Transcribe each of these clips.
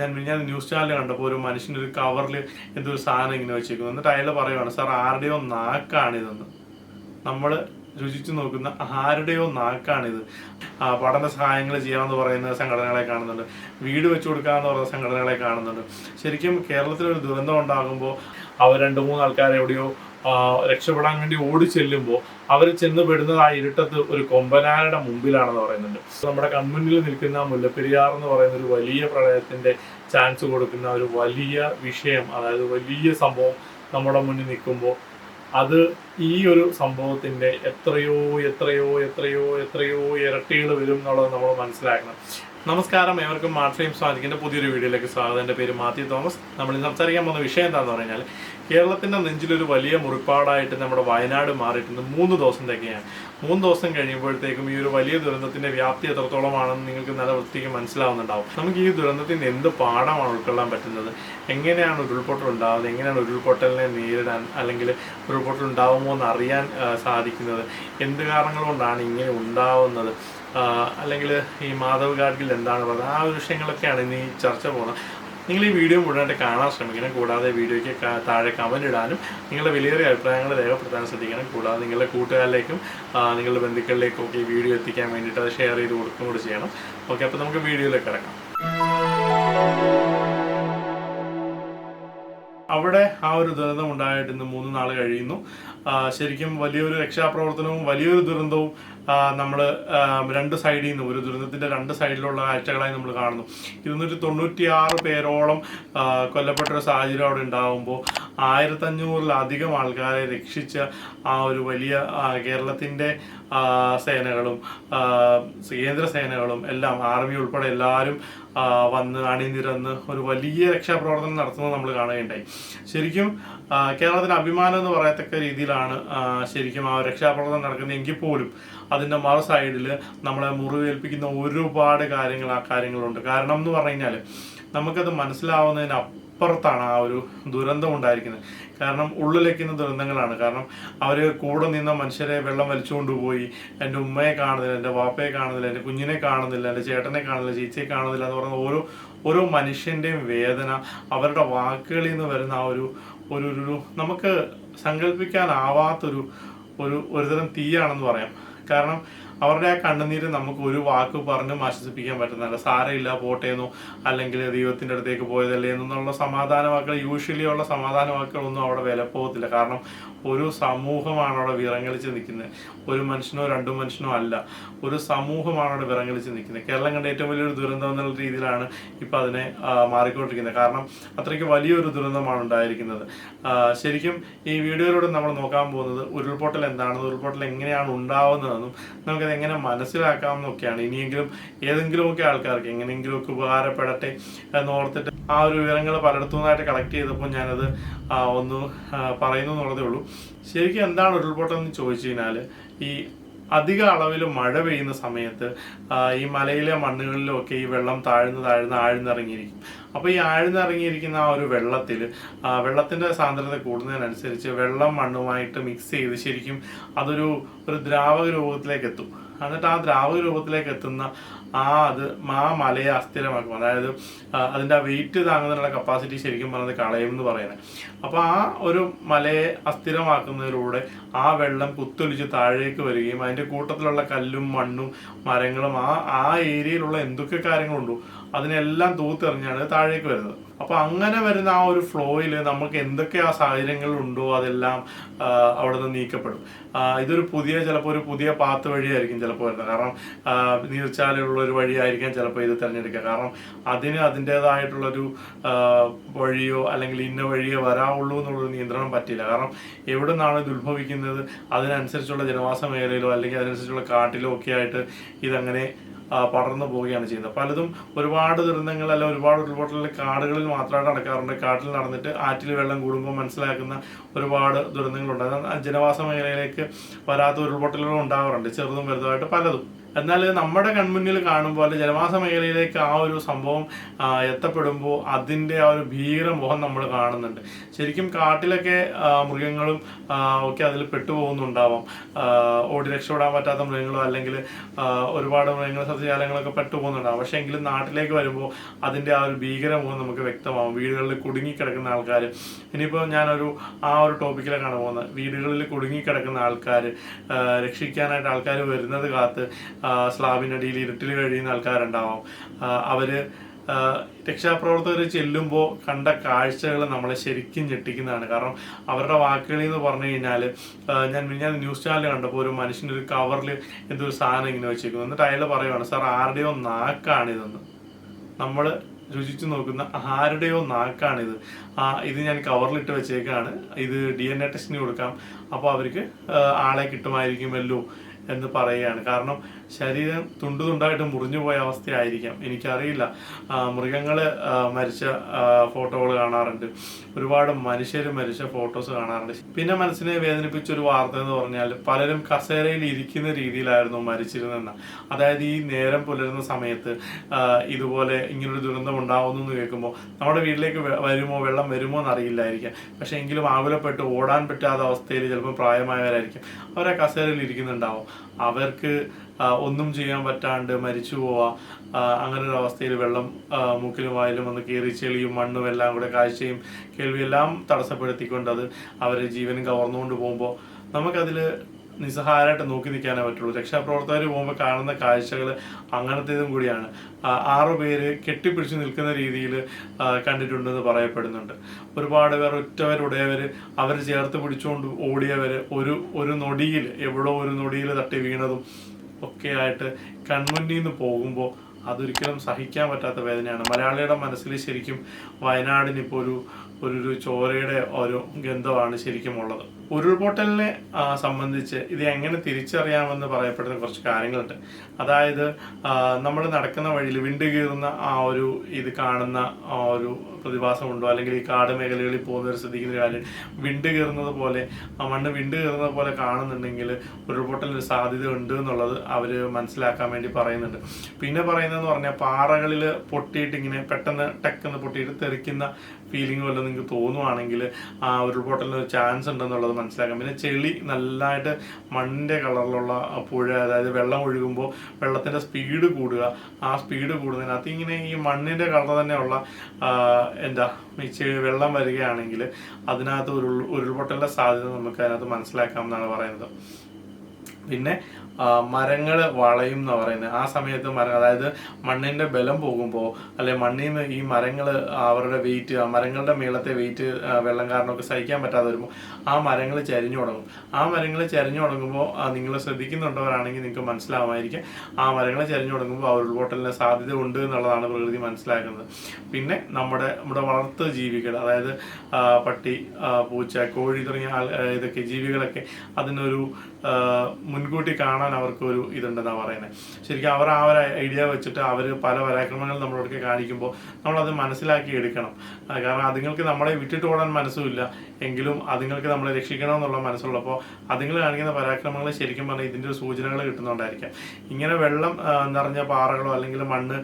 ഞാൻ ഞാൻ news channel കണ്ടപ്പോൾ ഒരു മനുഷ്യന്റെ ഒരു കവറിൽ എന്തൊരു സാധനം ഇങ്ങനെ വെച്ചേക്കുന്നു. എന്നിട്ട് അയാൾ പറയുവാണ് സാർ ആരുടെയോ നാക്കാണിതെന്ന്. നമ്മൾ രുചിച്ചു നോക്കുന്ന ആരുടെയോ നാക്കാണിത്. പഠന സഹായങ്ങൾ ചെയ്യാമെന്ന് പറയുന്ന സംഘടനകളെ കാണുന്നുണ്ട്. വീട് വെച്ചു കൊടുക്കാമെന്ന് പറയുന്ന സംഘടനകളെ കാണുന്നുണ്ട്. ശരിക്കും കേരളത്തിൽ ഒരു ദുരന്തം ഉണ്ടാകുമ്പോൾ അവർ രണ്ട് മൂന്ന് ആൾക്കാർ എവിടെയോ ആ, രക്ഷപ്പെടാൻ വേണ്ടി ഓടി ചെല്ലുമ്പോൾ അവർ ചെന്ന് പെടുന്നത് ആ ഇരുട്ടത്ത് ഒരു കൊമ്പനാരുടെ മുമ്പിലാണെന്ന് പറയുന്നുണ്ട്. നമ്മുടെ കൺമുന്നിൽ നിൽക്കുന്ന മുല്ലപ്പെരിയാർ എന്ന് പറയുന്ന ഒരു വലിയ പ്രളയത്തിന്റെ ചാൻസ് കൊടുക്കുന്ന ഒരു വലിയ വിഷയം അതായത് വലിയ സംഭവം നമ്മുടെ മുന്നിൽ നിൽക്കുമ്പോൾ അത് ഈ ഒരു സംഭവത്തിന്റെ എത്രയോ എത്രയോ എത്രയോ എത്രയോ ഇരട്ടികൾ വരും എന്നുള്ളത് നമ്മൾ മനസ്സിലാക്കണം. നമസ്കാരം ഏവർക്കും മാർട്ട് ഫ്രെയിം പുതിയൊരു വീഡിയോയിലേക്ക് സ്വാഗതം. എന്റെ പേര് മാത്യു തോമസ്. നമ്മൾ സംസാരിക്കാൻ പോകുന്ന വിഷയം എന്താണെന്ന് പറഞ്ഞാൽ കേരളത്തിന്റെ നെഞ്ചിലൊരു വലിയ മുറിപ്പാടായിട്ട് നമ്മുടെ വയനാട് മാറിയിട്ടുണ്ട്. മൂന്ന് ദിവസം തേക്കെയാണ് മൂന്ന് ദിവസം കഴിയുമ്പോഴത്തേക്കും ഈ ഒരു വലിയ ദുരന്തത്തിന്റെ വ്യാപ്തി എത്രത്തോളമാണെന്ന് നിങ്ങൾക്ക് നല്ല വൃത്തിക്ക് മനസ്സിലാവുന്നുണ്ടാവും. നമുക്ക് ഈ ദുരന്തത്തിന് എന്ത് പാഠമാണ് ഉൾക്കൊള്ളാൻ പറ്റുന്നത്? എങ്ങനെയാണ് ഉരുൾപൊട്ടൽ ഉണ്ടാകുന്നത്? എങ്ങനെയാണ് ഉരുൾപൊട്ടലിനെ നേരിടാൻ അല്ലെങ്കിൽ ഉരുൾപൊട്ടൽ ഉണ്ടാകുമോ എന്ന് അറിയാൻ സാധിക്കുന്നത്? എന്ത് കാരണങ്ങൾ കൊണ്ടാണ് ഇങ്ങനെ ഉണ്ടാവുന്നത്? അല്ലെങ്കിൽ ഈ മാധവ് ഗാഡ്ഗിൽ എന്താണ് പറയുന്നത് ആ ഒരു വിഷയങ്ങളൊക്കെയാണ് ഇന്ന് ഈ ചർച്ച പോകുന്നത്. നിങ്ങൾ ഈ വീഡിയോ മുഴുവനായിട്ട് കാണാൻ ശ്രമിക്കണം. കൂടാതെ വീഡിയോയ്ക്ക് താഴെ കമന്റ് ഇടാനും നിങ്ങളുടെ വിലയേറിയ അഭിപ്രായങ്ങൾ രേഖപ്പെടുത്താൻ ശ്രദ്ധിക്കണം. കൂടാതെ നിങ്ങളുടെ കൂട്ടുകാരിലേക്കും നിങ്ങളുടെ ബന്ധുക്കളിലേക്കും ഒക്കെ ഈ വീഡിയോ എത്തിക്കാൻ വേണ്ടിയിട്ട് അത് ഷെയർ ചെയ്ത് കൊടുക്കും കൂടി ചെയ്യണം. ഓക്കെ അപ്പോൾ നമുക്ക് വീഡിയോയിലേക്ക് കിടക്കാം. അവിടെ ആ ഒരു ദുരന്തം ഉണ്ടായിട്ട് ഇന്ന് മൂന്ന് നാൾ കഴിയുന്നു. ശരിക്കും വലിയൊരു രക്ഷാപ്രവർത്തനവും വലിയൊരു ദുരന്തവും നമ്മൾ രണ്ട് സൈഡിൽ നിന്ന് ഒരു ദുരന്തത്തിന്റെ രണ്ട് സൈഡിലുള്ള കാഴ്ചകളായി നമ്മൾ കാണുന്നു. ഇരുന്നൂറ്റി തൊണ്ണൂറ്റിയാറ് പേരോളം കൊല്ലപ്പെട്ട ഒരു സാഹചര്യം അവിടെ ഉണ്ടാകുമ്പോൾ ആയിരത്തഞ്ഞൂറിലധികം ആൾക്കാരെ രക്ഷിച്ച ആ ഒരു വലിയ കേരളത്തിന്റെ സേനകളും കേന്ദ്ര സേനകളും എല്ലാം ആർമി ഉൾപ്പെടെ എല്ലാവരും വന്ന് അണിനിരന്ന് ഒരു വലിയ രക്ഷാപ്രവർത്തനം നടത്തുന്നത് നമ്മൾ കാണുകയുണ്ടായി. ശരിക്കും കേരളത്തിന് അഭിമാനം എന്ന് പറയത്തക്ക രീതിയിലാണ് ശരിക്കും ആ രക്ഷാപ്രവർത്തനം നടക്കുന്നത്. എങ്കിൽ പോലും അതിന്റെ മറു സൈഡിൽ നമ്മളെ മുറിവേൽപ്പിക്കുന്ന ഒരുപാട് കാര്യങ്ങൾ ആ കാര്യങ്ങളുണ്ട്. കാരണം എന്ന് പറഞ്ഞു കഴിഞ്ഞാൽ നമുക്കത് മനസ്സിലാവുന്നതിന് അപ്പുറത്താണ് ആ ഒരു ദുരന്തം ഉണ്ടായിരിക്കുന്നത്. കാരണം ഉള്ളിലേക്കുന്ന ദുരന്തങ്ങളാണ്. കാരണം അവർ കൂടെ നിന്ന മനുഷ്യരെ വെള്ളം വലിച്ചുകൊണ്ടുപോയി എന്റെ ഉമ്മയെ കാണുന്നില്ല എന്റെ വാപ്പയെ കാണുന്നില്ല എന്റെ കുഞ്ഞിനെ കാണുന്നില്ല എന്റെ ചേട്ടനെ കാണുന്നില്ല ചേച്ചിയെ കാണുന്നില്ല എന്ന് പറയുന്ന ഓരോ ഓരോ മനുഷ്യന്റെയും വേദന അവരുടെ വാക്കുകളിൽ നിന്ന് വരുന്ന ആ ഒരു ഒരു ഒരു നമുക്ക് സങ്കല്പിക്കാനാവാത്തൊരു ഒരു ഒരുതരം തീയാണെന്ന് പറയാം. കാരണം അവരുടെ ആ കണ്ണുനീര് നമുക്ക് ഒരു വാക്ക് പറഞ്ഞും ആശ്വസിപ്പിക്കാൻ പറ്റുന്നില്ല. സാരമില്ല പോട്ടേന്നോ അല്ലെങ്കിൽ ദൈവത്തിന്റെ അടുത്തേക്ക് പോയതല്ലേ എന്നുള്ള സമാധാന വാക്കുകൾ യൂഷ്വലി ഉള്ള സമാധാന വാക്കുകളൊന്നും അവിടെ വില പോകത്തില്ല. കാരണം ഒരു സമൂഹമാണ് അവിടെ വിറങ്ങലിച്ച് നിൽക്കുന്നത്. ഒരു മനുഷ്യനോ രണ്ടു മനുഷ്യനോ അല്ല. ഒരു സമൂഹമാണ് അവിടെ വിറങ്ങലിച്ച് നിൽക്കുന്നത്. കേരളം കണ്ട ഏറ്റവും വലിയൊരു ദുരന്തം എന്നുള്ള രീതിയിലാണ് ഇപ്പൊ അതിനെ മാറിക്കൊണ്ടിരിക്കുന്നത്. കാരണം അത്രയ്ക്ക് വലിയൊരു ദുരന്തമാണ് ഉണ്ടായിരിക്കുന്നത്. ശരിക്കും ഈ വീഡിയോയിലൂടെ നമ്മൾ നോക്കാൻ പോകുന്നത് ഉരുൾപൊട്ടൽ എന്താണെന്നും ഉരുൾപൊട്ടൽ എങ്ങനെയാണ് ഉണ്ടാവുന്നതെന്നും നമുക്കത് എങ്ങനെ മനസ്സിലാക്കാം എന്നൊക്കെയാണ് ഇനിയെങ്കിലും ഏതെങ്കിലുമൊക്കെ ആൾക്കാർക്ക് എങ്ങനെയെങ്കിലുമൊക്കെ ഉപകാരപ്പെടട്ടെ എന്ന് ഓർത്തിട്ട് ആ ഒരു വിവരങ്ങൾ പലയിടത്തു നിന്നായിട്ട് കളക്ട് ചെയ്തപ്പോൾ ഞാനത് ഒന്ന് പറയുന്നു എന്നുള്ളതേ ഉള്ളൂ. ശരിക്കും എന്താണ് ഉരുൾപൊട്ടൽ എന്ന് ചോദിച്ചു കഴിഞ്ഞാൽ ഈ അധിക അളവിൽ മഴ പെയ്യുന്ന സമയത്ത് ഈ മലയിലെ മണ്ണുകളിലൊക്കെ ഈ വെള്ളം താഴ്ന്ന് താഴ്ന്ന് ആഴ്ന്നിറങ്ങിയിരിക്കും. അപ്പോൾ ഈ ആഴ്ന്നിറങ്ങിയിരിക്കുന്ന ആ ഒരു വെള്ളത്തിൽ വെള്ളത്തിന്റെ സാന്ദ്രത കൂടുന്നതിനനുസരിച്ച് വെള്ളം മണ്ണുമായിട്ട് മിക്സ് ചെയ്ത് ശരിക്കും അതൊരു ഒരു ദ്രാവക രൂപത്തിലേക്ക് എത്തും. എന്നിട്ട് ആ ദ്രാവക രൂപത്തിലേക്ക് എത്തുന്ന ആ അത് ആ മലയെ അസ്ഥിരമാക്കും. അതായത് അതിന്റെ ആ വെയിറ്റ് താങ്ങുന്നതിനുള്ള കപ്പാസിറ്റി ശരിക്കും പറഞ്ഞത് കളയും എന്ന് പറയുന്നത്. അപ്പൊ ആ ഒരു മലയെ അസ്ഥിരമാക്കുന്നതിലൂടെ ആ വെള്ളം കുത്തൊലിച്ച് താഴേക്ക് വരികയും അതിന്റെ കൂട്ടത്തിലുള്ള കല്ലും മണ്ണും മരങ്ങളും ആ ആ ഏരിയയിലുള്ള എന്തൊക്കെ കാര്യങ്ങളുണ്ടോ അതിനെല്ലാം തൂത്തെറിഞ്ഞാണ് താഴേക്ക് വരുന്നത്. അപ്പൊ അങ്ങനെ വരുന്ന ആ ഒരു ഫ്ലോയിൽ നമുക്ക് എന്തൊക്കെ ആ സാഹചര്യങ്ങൾ ഉണ്ടോ അതെല്ലാം അവിടെ നിന്ന് നീക്കപ്പെടും. ഇതൊരു പുതിയ ചിലപ്പോൾ ഒരു പുതിയ പാത്ത് വഴിയായിരിക്കും ചിലപ്പോൾ വരുന്നത്. കാരണം നീർച്ചാലുള്ള ഒരു വഴിയായിരിക്കാം ചിലപ്പോൾ ഇത് തിരഞ്ഞെടുക്കുക. കാരണം അതിന് അതിന്റെതായിട്ടുള്ളൊരു വഴിയോ അല്ലെങ്കിൽ ഇന്ന വഴിയോ വരാവുള്ളൂ എന്നുള്ളൊരു നിയന്ത്രണം പറ്റില്ല. കാരണം എവിടെ നിന്നാണ് ഇത് ഉത്ഭവിക്കുന്നത്? അതിനനുസരിച്ചുള്ള ജനവാസ മേഖലയിലോ അല്ലെങ്കിൽ അതിനനുസരിച്ചുള്ള കാട്ടിലോ ഒക്കെ ആയിട്ട് ഇതങ്ങനെ പടർന്നു പോവുകയാണ് ചെയ്യുന്നത്. പലതും ഒരുപാട് ദുരന്തങ്ങൾ ഒരുപാട് ഉരുൾപൊട്ടലിൽ കാടുകളിൽ മാത്രമായിട്ട് നടക്കാറുണ്ട്. കാട്ടിൽ നടന്നിട്ട് ആറ്റിൽ വെള്ളം കൂടുമ്പോൾ മനസ്സിലാക്കുന്ന ഒരുപാട് ദുരന്തങ്ങളുണ്ട്. ജനവാസ മേഖലയിലേക്ക് വരാത്ത ഉരുൾപൊട്ടലുകൾ ഉണ്ടാവാറുണ്ട് ചെറുതും വലുതുമായിട്ട് പലതും. എന്നാൽ നമ്മുടെ കൺമുന്നിൽ കാണുമ്പോൾ അല്ലെങ്കിൽ ജനവാസ മേഖലയിലേക്ക് ആ ഒരു സംഭവം എത്തപ്പെടുമ്പോൾ അതിന്റെ ആ ഒരു ഭീകര മുഖം നമ്മൾ കാണുന്നുണ്ട്. ശരിക്കും കാട്ടിലൊക്കെ മൃഗങ്ങളും ഒക്കെ അതിൽ പെട്ടുപോകുന്നുണ്ടാവാം. ഓടി രക്ഷപ്പെടാൻ പറ്റാത്ത മൃഗങ്ങളോ അല്ലെങ്കിൽ ഒരുപാട് മൃഗങ്ങൾ സസ്യജാലങ്ങളൊക്കെ പെട്ടുപോകുന്നുണ്ടാവും. പക്ഷേ എങ്കിലും നാട്ടിലേക്ക് വരുമ്പോൾ അതിന്റെ ആ ഒരു ഭീകര മുഖം നമുക്ക് വ്യക്തമാവും. വീടുകളിൽ കുടുങ്ങിക്കിടക്കുന്ന ആൾക്കാർ ഇനിയിപ്പോൾ ഞാനൊരു ആ ഒരു ടോപ്പിക്കിലേക്കാണ് പോകുന്നത്. വീടുകളിൽ കുടുങ്ങിക്കിടക്കുന്ന ആൾക്കാർ രക്ഷിക്കാനായിട്ട് ആൾക്കാർ വരുന്നത് കാത്ത് സ്ലാബിനടിയിൽ ഇരുട്ടിൽ കഴിയുന്ന ആൾക്കാരുണ്ടാവും. അവർ രക്ഷാപ്രവർത്തകർ ചെല്ലുമ്പോൾ കണ്ട കാഴ്ചകൾ നമ്മളെ ശരിക്കും ഞെട്ടിക്കുന്നതാണ്. കാരണം അവരുടെ വാക്കുകളിൽ എന്ന് പറഞ്ഞു കഴിഞ്ഞാൽ ഞാൻ ഞാൻ ന്യൂസ് ചാനൽ കണ്ടപ്പോൾ ഒരു മനുഷ്യന്റെ ഒരു കവറിൽ എന്തൊരു സാധനം ഇങ്ങനെ വെച്ചേക്കുന്നു. എന്നിട്ട് അയാൾ പറയുവാണ് സാർ ആരുടെയോ നാക്കാണിതെന്ന്. നമ്മൾ രുചിച്ചു നോക്കുന്ന ആരുടെയോ നാക്കാണിത്. ആ ഇത് ഞാൻ കവറിലിട്ട് വെച്ചേക്കാണ്. ഇത് ഡി എൻ എ ടെസ്റ്റിന് കൊടുക്കാം. അപ്പോൾ അവർക്ക് ആളെ കിട്ടുമായിരിക്കുമല്ലോ എന്ന് പറയുകയാണ്. കാരണം ശരീരം തുണ്ടു തുണ്ടായിട്ട് മുറിഞ്ഞു പോയ അവസ്ഥയായിരിക്കാം. എനിക്കറിയില്ല. മൃഗങ്ങൾ മരിച്ച ഫോട്ടോകൾ കാണാറുണ്ട്. ഒരുപാട് മനുഷ്യർ മരിച്ച ഫോട്ടോസ് കാണാറുണ്ട്. പിന്നെ മനസ്സിനെ വേദനിപ്പിച്ച ഒരു വാർത്ത എന്ന് പറഞ്ഞാൽ പലരും കസേരയിൽ ഇരിക്കുന്ന രീതിയിലായിരുന്നു മരിച്ചിരുന്നെന്ന് അതായത് ഈ നേരം പുലരുന്ന സമയത്ത് ഇതുപോലെ ഇങ്ങനൊരു ദുരന്തം ഉണ്ടാവുന്നു എന്ന് കേൾക്കുമ്പോൾ നമ്മുടെ വീട്ടിലേക്ക് വരുമോ വെള്ളം വരുമോ എന്നറിയില്ലായിരിക്കാം. പക്ഷെ എങ്കിലും ആകുലപ്പെട്ട് ഓടാൻ പറ്റാത്ത അവസ്ഥയിൽ ചിലപ്പോൾ പ്രായമായവരായിരിക്കും. അവരെ കസേരയിൽ ഇരിക്കുന്നുണ്ടാവും. അവർക്ക് ഒന്നും ചെയ്യാൻ പറ്റാണ്ട് മരിച്ചു പോവാ അങ്ങനെ ഒരു അവസ്ഥയിൽ വെള്ളം മൂക്കിലും വായിലും വന്ന് കയറി ചെളിയും മണ്ണും എല്ലാം കൂടെ കാഴ്ചയും കേൾവിയെല്ലാം തടസ്സപ്പെടുത്തിക്കൊണ്ട് അത് അവരെ ജീവനും കവർന്നുകൊണ്ട് പോകുമ്പോൾ നമുക്കതിൽ നിസ്സഹായരായിട്ട് നോക്കി നിൽക്കാനേ പറ്റുള്ളൂ. രക്ഷാപ്രവർത്തകർ പോകുമ്പോൾ കാണുന്ന കാഴ്ചകൾ അങ്ങനത്തേതും കൂടിയാണ്. ആറു പേര് കെട്ടിപ്പിടിച്ച് നിൽക്കുന്ന രീതിയിൽ കണ്ടിട്ടുണ്ടെന്ന് പറയപ്പെടുന്നുണ്ട്. ഒരുപാട് പേർ ഒറ്റവരുടയവർ അവർ ചേർത്ത് പിടിച്ചുകൊണ്ട് ഓടിയവർ ഒരു ഒരു നൊടിയിൽ എവിടോ ഒരു നൊടിയിൽ തട്ടി വീണതും ഒക്കെ ആയിട്ട് കൺമുന്നിൽ നിന്ന് പോകുമ്പോൾ അതൊരിക്കലും സഹിക്കാൻ പറ്റാത്ത വേദനയാണ്. മലയാളിയുടെ മനസ്സിൽ ശരിക്കും വയനാടിന് ഇപ്പോൾ ഒരു ഒരു ഒരു ചോരയുടെ ഒരു ഗന്ധമാണ് ശരിക്കും ഉള്ളത്. ഉരുൾപൊട്ടലിനെ സംബന്ധിച്ച് ഇത് എങ്ങനെ തിരിച്ചറിയാമെന്ന് പറയപ്പെടുന്ന കുറച്ച് കാര്യങ്ങളുണ്ട്. അതായത് നമ്മൾ നടക്കുന്ന വഴിയിൽ വിണ്ട് കീറുന്ന ആ ഒരു ഇത് കാണുന്ന ആ ഒരു പ്രതിഭാസമുണ്ടോ? അല്ലെങ്കിൽ ഈ കാട് മേഖലകളിൽ പോകുന്നവർ ശ്രദ്ധിക്കുന്ന കാര്യം വിണ്ട് കീറുന്നത് പോലെ മണ്ണ് വിണ്ട് കീറുന്നത് പോലെ കാണുന്നുണ്ടെങ്കിൽ ഉരുൾപൊട്ടലിന് സാധ്യത ഉണ്ട് എന്നുള്ളത് അവർ മനസ്സിലാക്കാൻ വേണ്ടി പറയുന്നുണ്ട്. പിന്നെ പറയുന്നതെന്ന് പറഞ്ഞാൽ പാറകളിൽ പൊട്ടിയിട്ട് ഇങ്ങനെ പെട്ടെന്ന് ടെക്കെന്ന് പൊട്ടിയിട്ട് തെറിക്കുന്ന ഫീലിംഗ് വല്ലതും നിങ്ങൾക്ക് തോന്നുവാണെങ്കിൽ ആ ഉരുൾപൊട്ടലിന് ചാൻസ് ഉണ്ടെന്നുള്ളത് മനസ്സിലാക്കാം. പിന്നെ ചെളി നല്ലതായിട്ട് മണ്ണിന്റെ കളറിലുള്ള പുഴ അതായത് വെള്ളം ഒഴുകുമ്പോൾ വെള്ളത്തിന്റെ സ്പീഡ് കൂടുക. ആ സ്പീഡ് കൂടുന്നതിനകത്ത് ഇങ്ങനെ ഈ മണ്ണിന്റെ കളർ തന്നെയുള്ള എന്താ ഈ വെള്ളം വരികയാണെങ്കിൽ അതിനകത്ത് ഉരുൾ ഉരുൾപൊട്ടലിന്റെ സാധ്യത നമുക്ക് അതിനകത്ത് മനസ്സിലാക്കാം എന്നാണ് പറയുന്നത്. പിന്നെ മരങ്ങൾ വളയും എന്ന് പറയുന്നത് ആ സമയത്ത് മരം അതായത് മണ്ണിന്റെ ബലം പോകുമ്പോൾ അല്ലെ മണ്ണിൽ നിന്ന് ഈ മരങ്ങൾ അവരുടെ വെയിറ്റ് ആ മരങ്ങളുടെ മേളത്തെ വെയിറ്റ് വെള്ളം കാരണമൊക്കെ സഹിക്കാൻ പറ്റാതെ വരുമ്പോൾ ആ മരങ്ങൾ ചരിഞ്ഞു തുടങ്ങും ആ മരങ്ങൾ ചരിഞ്ഞു തുടങ്ങുമ്പോൾ നിങ്ങൾ ശ്രദ്ധിക്കുന്നുണ്ടവരാണെങ്കിൽ നിങ്ങൾക്ക് മനസ്സിലാവുമായിരിക്കും. ആ മരങ്ങൾ ചരിഞ്ഞു തുടങ്ങുമ്പോൾ ആ ഉരുൾപൊട്ടലിന് സാധ്യത ഉണ്ട് എന്നുള്ളതാണ് പ്രകൃതി മനസ്സിലാക്കുന്നത്. പിന്നെ നമ്മുടെ നമ്മുടെ വളർത്തു ജീവികൾ അതായത് പട്ടി പൂച്ച കോഴി തുടങ്ങിയ ഇതൊക്കെ ജീവികളൊക്കെ അതിനൊരു മുൻകൂട്ടി കാണാൻ അവർക്ക് ഒരു ഇതുണ്ടെന്നാണ് പറയുന്നത് ശരിക്കും അവർ ആ ഒരു ഐഡിയ വെച്ചിട്ട് അവർ പല പരാക്രമങ്ങൾ നമ്മളോടൊക്കെ കാണിക്കുമ്പോൾ നമ്മളത് മനസ്സിലാക്കി എടുക്കണം. കാരണം അതുങ്ങൾക്ക് നമ്മളെ വിട്ടിട്ട് ഓടാൻ മനസ്സുമില്ല. എങ്കിലും അതുങ്ങൾക്ക് നമ്മളെ രക്ഷിക്കണം എന്നുള്ള മനസ്സുള്ളപ്പോൾ അതുങ്ങൾ കാണിക്കുന്ന പരാക്രമങ്ങൾ ശരിക്കും പറഞ്ഞാൽ ഇതിന്റെ ഒരു സൂചനകൾ കിട്ടുന്നുണ്ടായിരിക്കാം. ഇങ്ങനെ വെള്ളം നിറഞ്ഞ പാറകളോ അല്ലെങ്കിൽ മണ്ണ്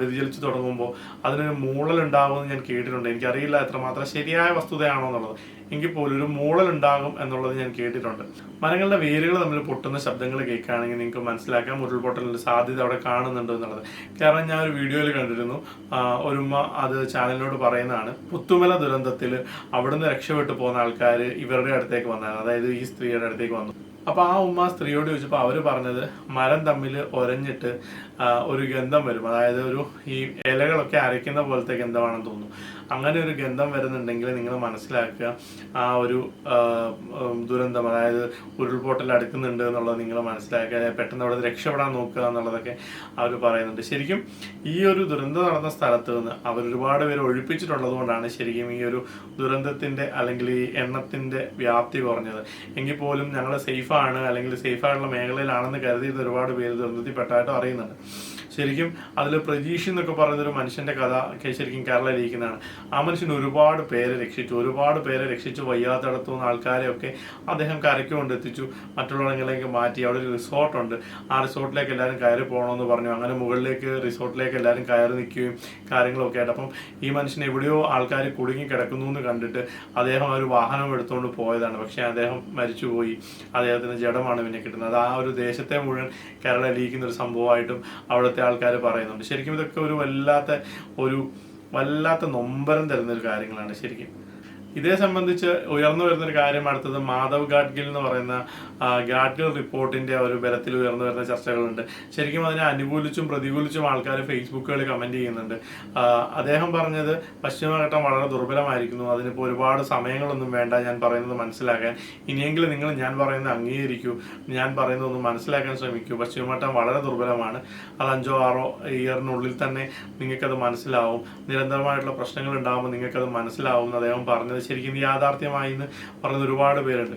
വ്യതിചലിച്ച് തുടങ്ങുമ്പോൾ അതിനൊരു മൂളൽ ഉണ്ടാവുമെന്ന് ഞാൻ കേട്ടിട്ടുണ്ട്. എനിക്കറിയില്ല എത്രമാത്രം ശരിയായ വസ്തുതയാണോ എന്നുള്ളത്. എങ്കിൽ പോലും ഒരു മൂളൽ ഉണ്ടാകും എന്നുള്ളത് ഞാൻ കേട്ടിട്ടുണ്ട്. മരങ്ങളുടെ വേരുകൾ തമ്മിൽ പൊട്ടുന്ന ശബ്ദങ്ങൾ കേൾക്കുകയാണെങ്കിൽ നിങ്ങൾക്ക് മനസ്സിലാക്കാം ഉരുൾപൊട്ടലിന്റെ സാധ്യത അവിടെ കാണുന്നുണ്ട് എന്നുള്ളത്. കാരണം ഞാൻ ഒരു വീഡിയോയിൽ കണ്ടിരുന്നു ഒരുമ്മ അത് ചാനലിനോട് പറയുന്നതാണ് പുത്തുമല ദുരന്തത്തിൽ അവിടുന്ന് രക്ഷപ്പെട്ടു പോകുന്ന ആൾക്കാർ ഇവരുടെ അടുത്തേക്ക് വന്നായിരുന്നു അതായത് ഈ സ്ത്രീയുടെ അടുത്തേക്ക് വന്നു. അപ്പൊ ആ ഉമ്മ സ്ത്രീയോട് ചോദിച്ചപ്പോൾ അവർ പറഞ്ഞത് മരം തമ്മിൽ ഒരഞ്ഞിട്ട് ഒരു ഗന്ധം വരും. അതായത് ഒരു ഈ ഇലകളൊക്കെ അരയ്ക്കുന്ന പോലത്തെ ഗന്ധമാണെന്ന് തോന്നുന്നു. അങ്ങനെ ഒരു ഗന്ധം വരുന്നുണ്ടെങ്കിൽ നിങ്ങൾ മനസ്സിലാക്കുക ആ ഒരു ദുരന്തം അതായത് ഉരുൾപൊട്ടൽ അടുക്കുന്നുണ്ട് എന്നുള്ളത് നിങ്ങൾ മനസ്സിലാക്കുക പെട്ടെന്ന് അവിടെ രക്ഷപ്പെടാൻ നോക്കുക എന്നുള്ളതൊക്കെ അവർ പറയുന്നുണ്ട്. ശരിക്കും ഈ ഒരു ദുരന്തം നടന്ന സ്ഥലത്ത് നിന്ന് അവർ ഒരുപാട് പേര് ഒഴിപ്പിച്ചിട്ടുള്ളത് കൊണ്ടാണ് ശരിക്കും ഈ ഒരു ദുരന്തത്തിന്റെ അല്ലെങ്കിൽ ഈ എണ്ണത്തിന്റെ വ്യാപ്തി കുറഞ്ഞത്. എങ്കിൽ പോലും ഞങ്ങൾ സേഫാണ് അല്ലെങ്കിൽ സേഫായിട്ടുള്ള മേഖലയിലാണെന്ന് കരുതിയത് ഒരുപാട് പേര് ദുരന്തത്തിൽ പെട്ടായിട്ടും അറിയുന്നുണ്ട്. ശരിക്കും അതിൽ പ്രജീഷ് എന്നൊക്കെ പറയുന്നൊരു മനുഷ്യന്റെ കഥ ശരിക്കും കേരളയിലിരിക്കുന്നതാണ് ആ മനുഷ്യൻ ഒരുപാട് പേരെ രക്ഷിച്ചു ഒരുപാട് പേരെ രക്ഷിച്ചു വയ്യാത്തടത്തു നിന്ന് ആൾക്കാരെയൊക്കെ അദ്ദേഹം കരയ്ക്ക് കൊണ്ടെത്തിച്ചു മറ്റുള്ളവങ്ങളിലേക്ക് മാറ്റി. അവിടെ ഒരു റിസോർട്ടുണ്ട് ആ റിസോർട്ടിലേക്ക് എല്ലാവരും കയറി പോകണമെന്ന് പറഞ്ഞു. അങ്ങനെ മുകളിലേക്ക് റിസോർട്ടിലേക്ക് എല്ലാവരും കയറി നിൽക്കുകയും കാര്യങ്ങളൊക്കെ ആയിട്ട്. അപ്പം ഈ മനുഷ്യൻ എവിടെയോ ആൾക്കാർ കുടുങ്ങി കിടക്കുന്നു എന്ന് കണ്ടിട്ട് അദ്ദേഹം ഒരു വാഹനം എടുത്തുകൊണ്ട് പോയതാണ്. പക്ഷേ അദ്ദേഹം മരിച്ചുപോയി. അദ്ദേഹത്തിന് ജഡമാണ് പിന്നെ കിട്ടുന്നത്. ആ ഒരു ദേശത്തെ മുഴുവൻ കേരളയിലിരിക്കുന്ന ഒരു സംഭവമായിട്ടും അവിടുത്തെ ആൾക്കാർ പറയുന്നുണ്ട്. ശരിക്കും ഇതൊക്കെ ഒരു വല്ലാത്ത ഒരു വല്ലാത്ത നൊമ്പരം തരുന്ന ഒരു കാര്യങ്ങളാണ് ശരിക്കും. ഇതേ സംബന്ധിച്ച് ഉയർന്നു വരുന്ന ഒരു കാര്യം അടുത്തത് മാധവ് ഗാഡ്ഗിൽ എന്ന് പറയുന്ന ഗാഡ്ഗിൽ റിപ്പോർട്ടിന്റെ ഒരു ബലത്തിൽ ഉയർന്നു വരുന്ന ചർച്ചകളുണ്ട്. ശരിക്കും അതിനെ അനുകൂലിച്ചും പ്രതികൂലിച്ചും ആൾക്കാർ ഫേസ്ബുക്കുകളിൽ കമന്റ് ചെയ്യുന്നുണ്ട്. അദ്ദേഹം പറഞ്ഞത് പശ്ചിമഘട്ടം വളരെ ദുർബലമായിരിക്കുന്നു. അതിനിപ്പോൾ ഒരുപാട് സമയങ്ങളൊന്നും വേണ്ട ഞാൻ പറയുന്നത് മനസ്സിലാക്കാൻ. ഇനിയെങ്കിലും നിങ്ങൾ ഞാൻ പറയുന്നത് അംഗീകരിക്കൂ. ഞാൻ പറയുന്നത് ഒന്ന് മനസ്സിലാക്കാൻ ശ്രമിക്കൂ. പശ്ചിമഘട്ടം വളരെ ദുർബലമാണ്. അത് അഞ്ചോ ആറോ ഇയറിനുള്ളിൽ തന്നെ നിങ്ങൾക്കത് മനസ്സിലാവും. നിരന്തരമായിട്ടുള്ള പ്രശ്നങ്ങൾ ഉണ്ടാകുമ്പോൾ നിങ്ങൾക്കത് മനസ്സിലാവും എന്ന് അദ്ദേഹം പറഞ്ഞത് ശരിക്കും യാഥാർത്ഥ്യമായി എന്ന് പറയുന്ന ഒരുപാട് പേരുണ്ട്.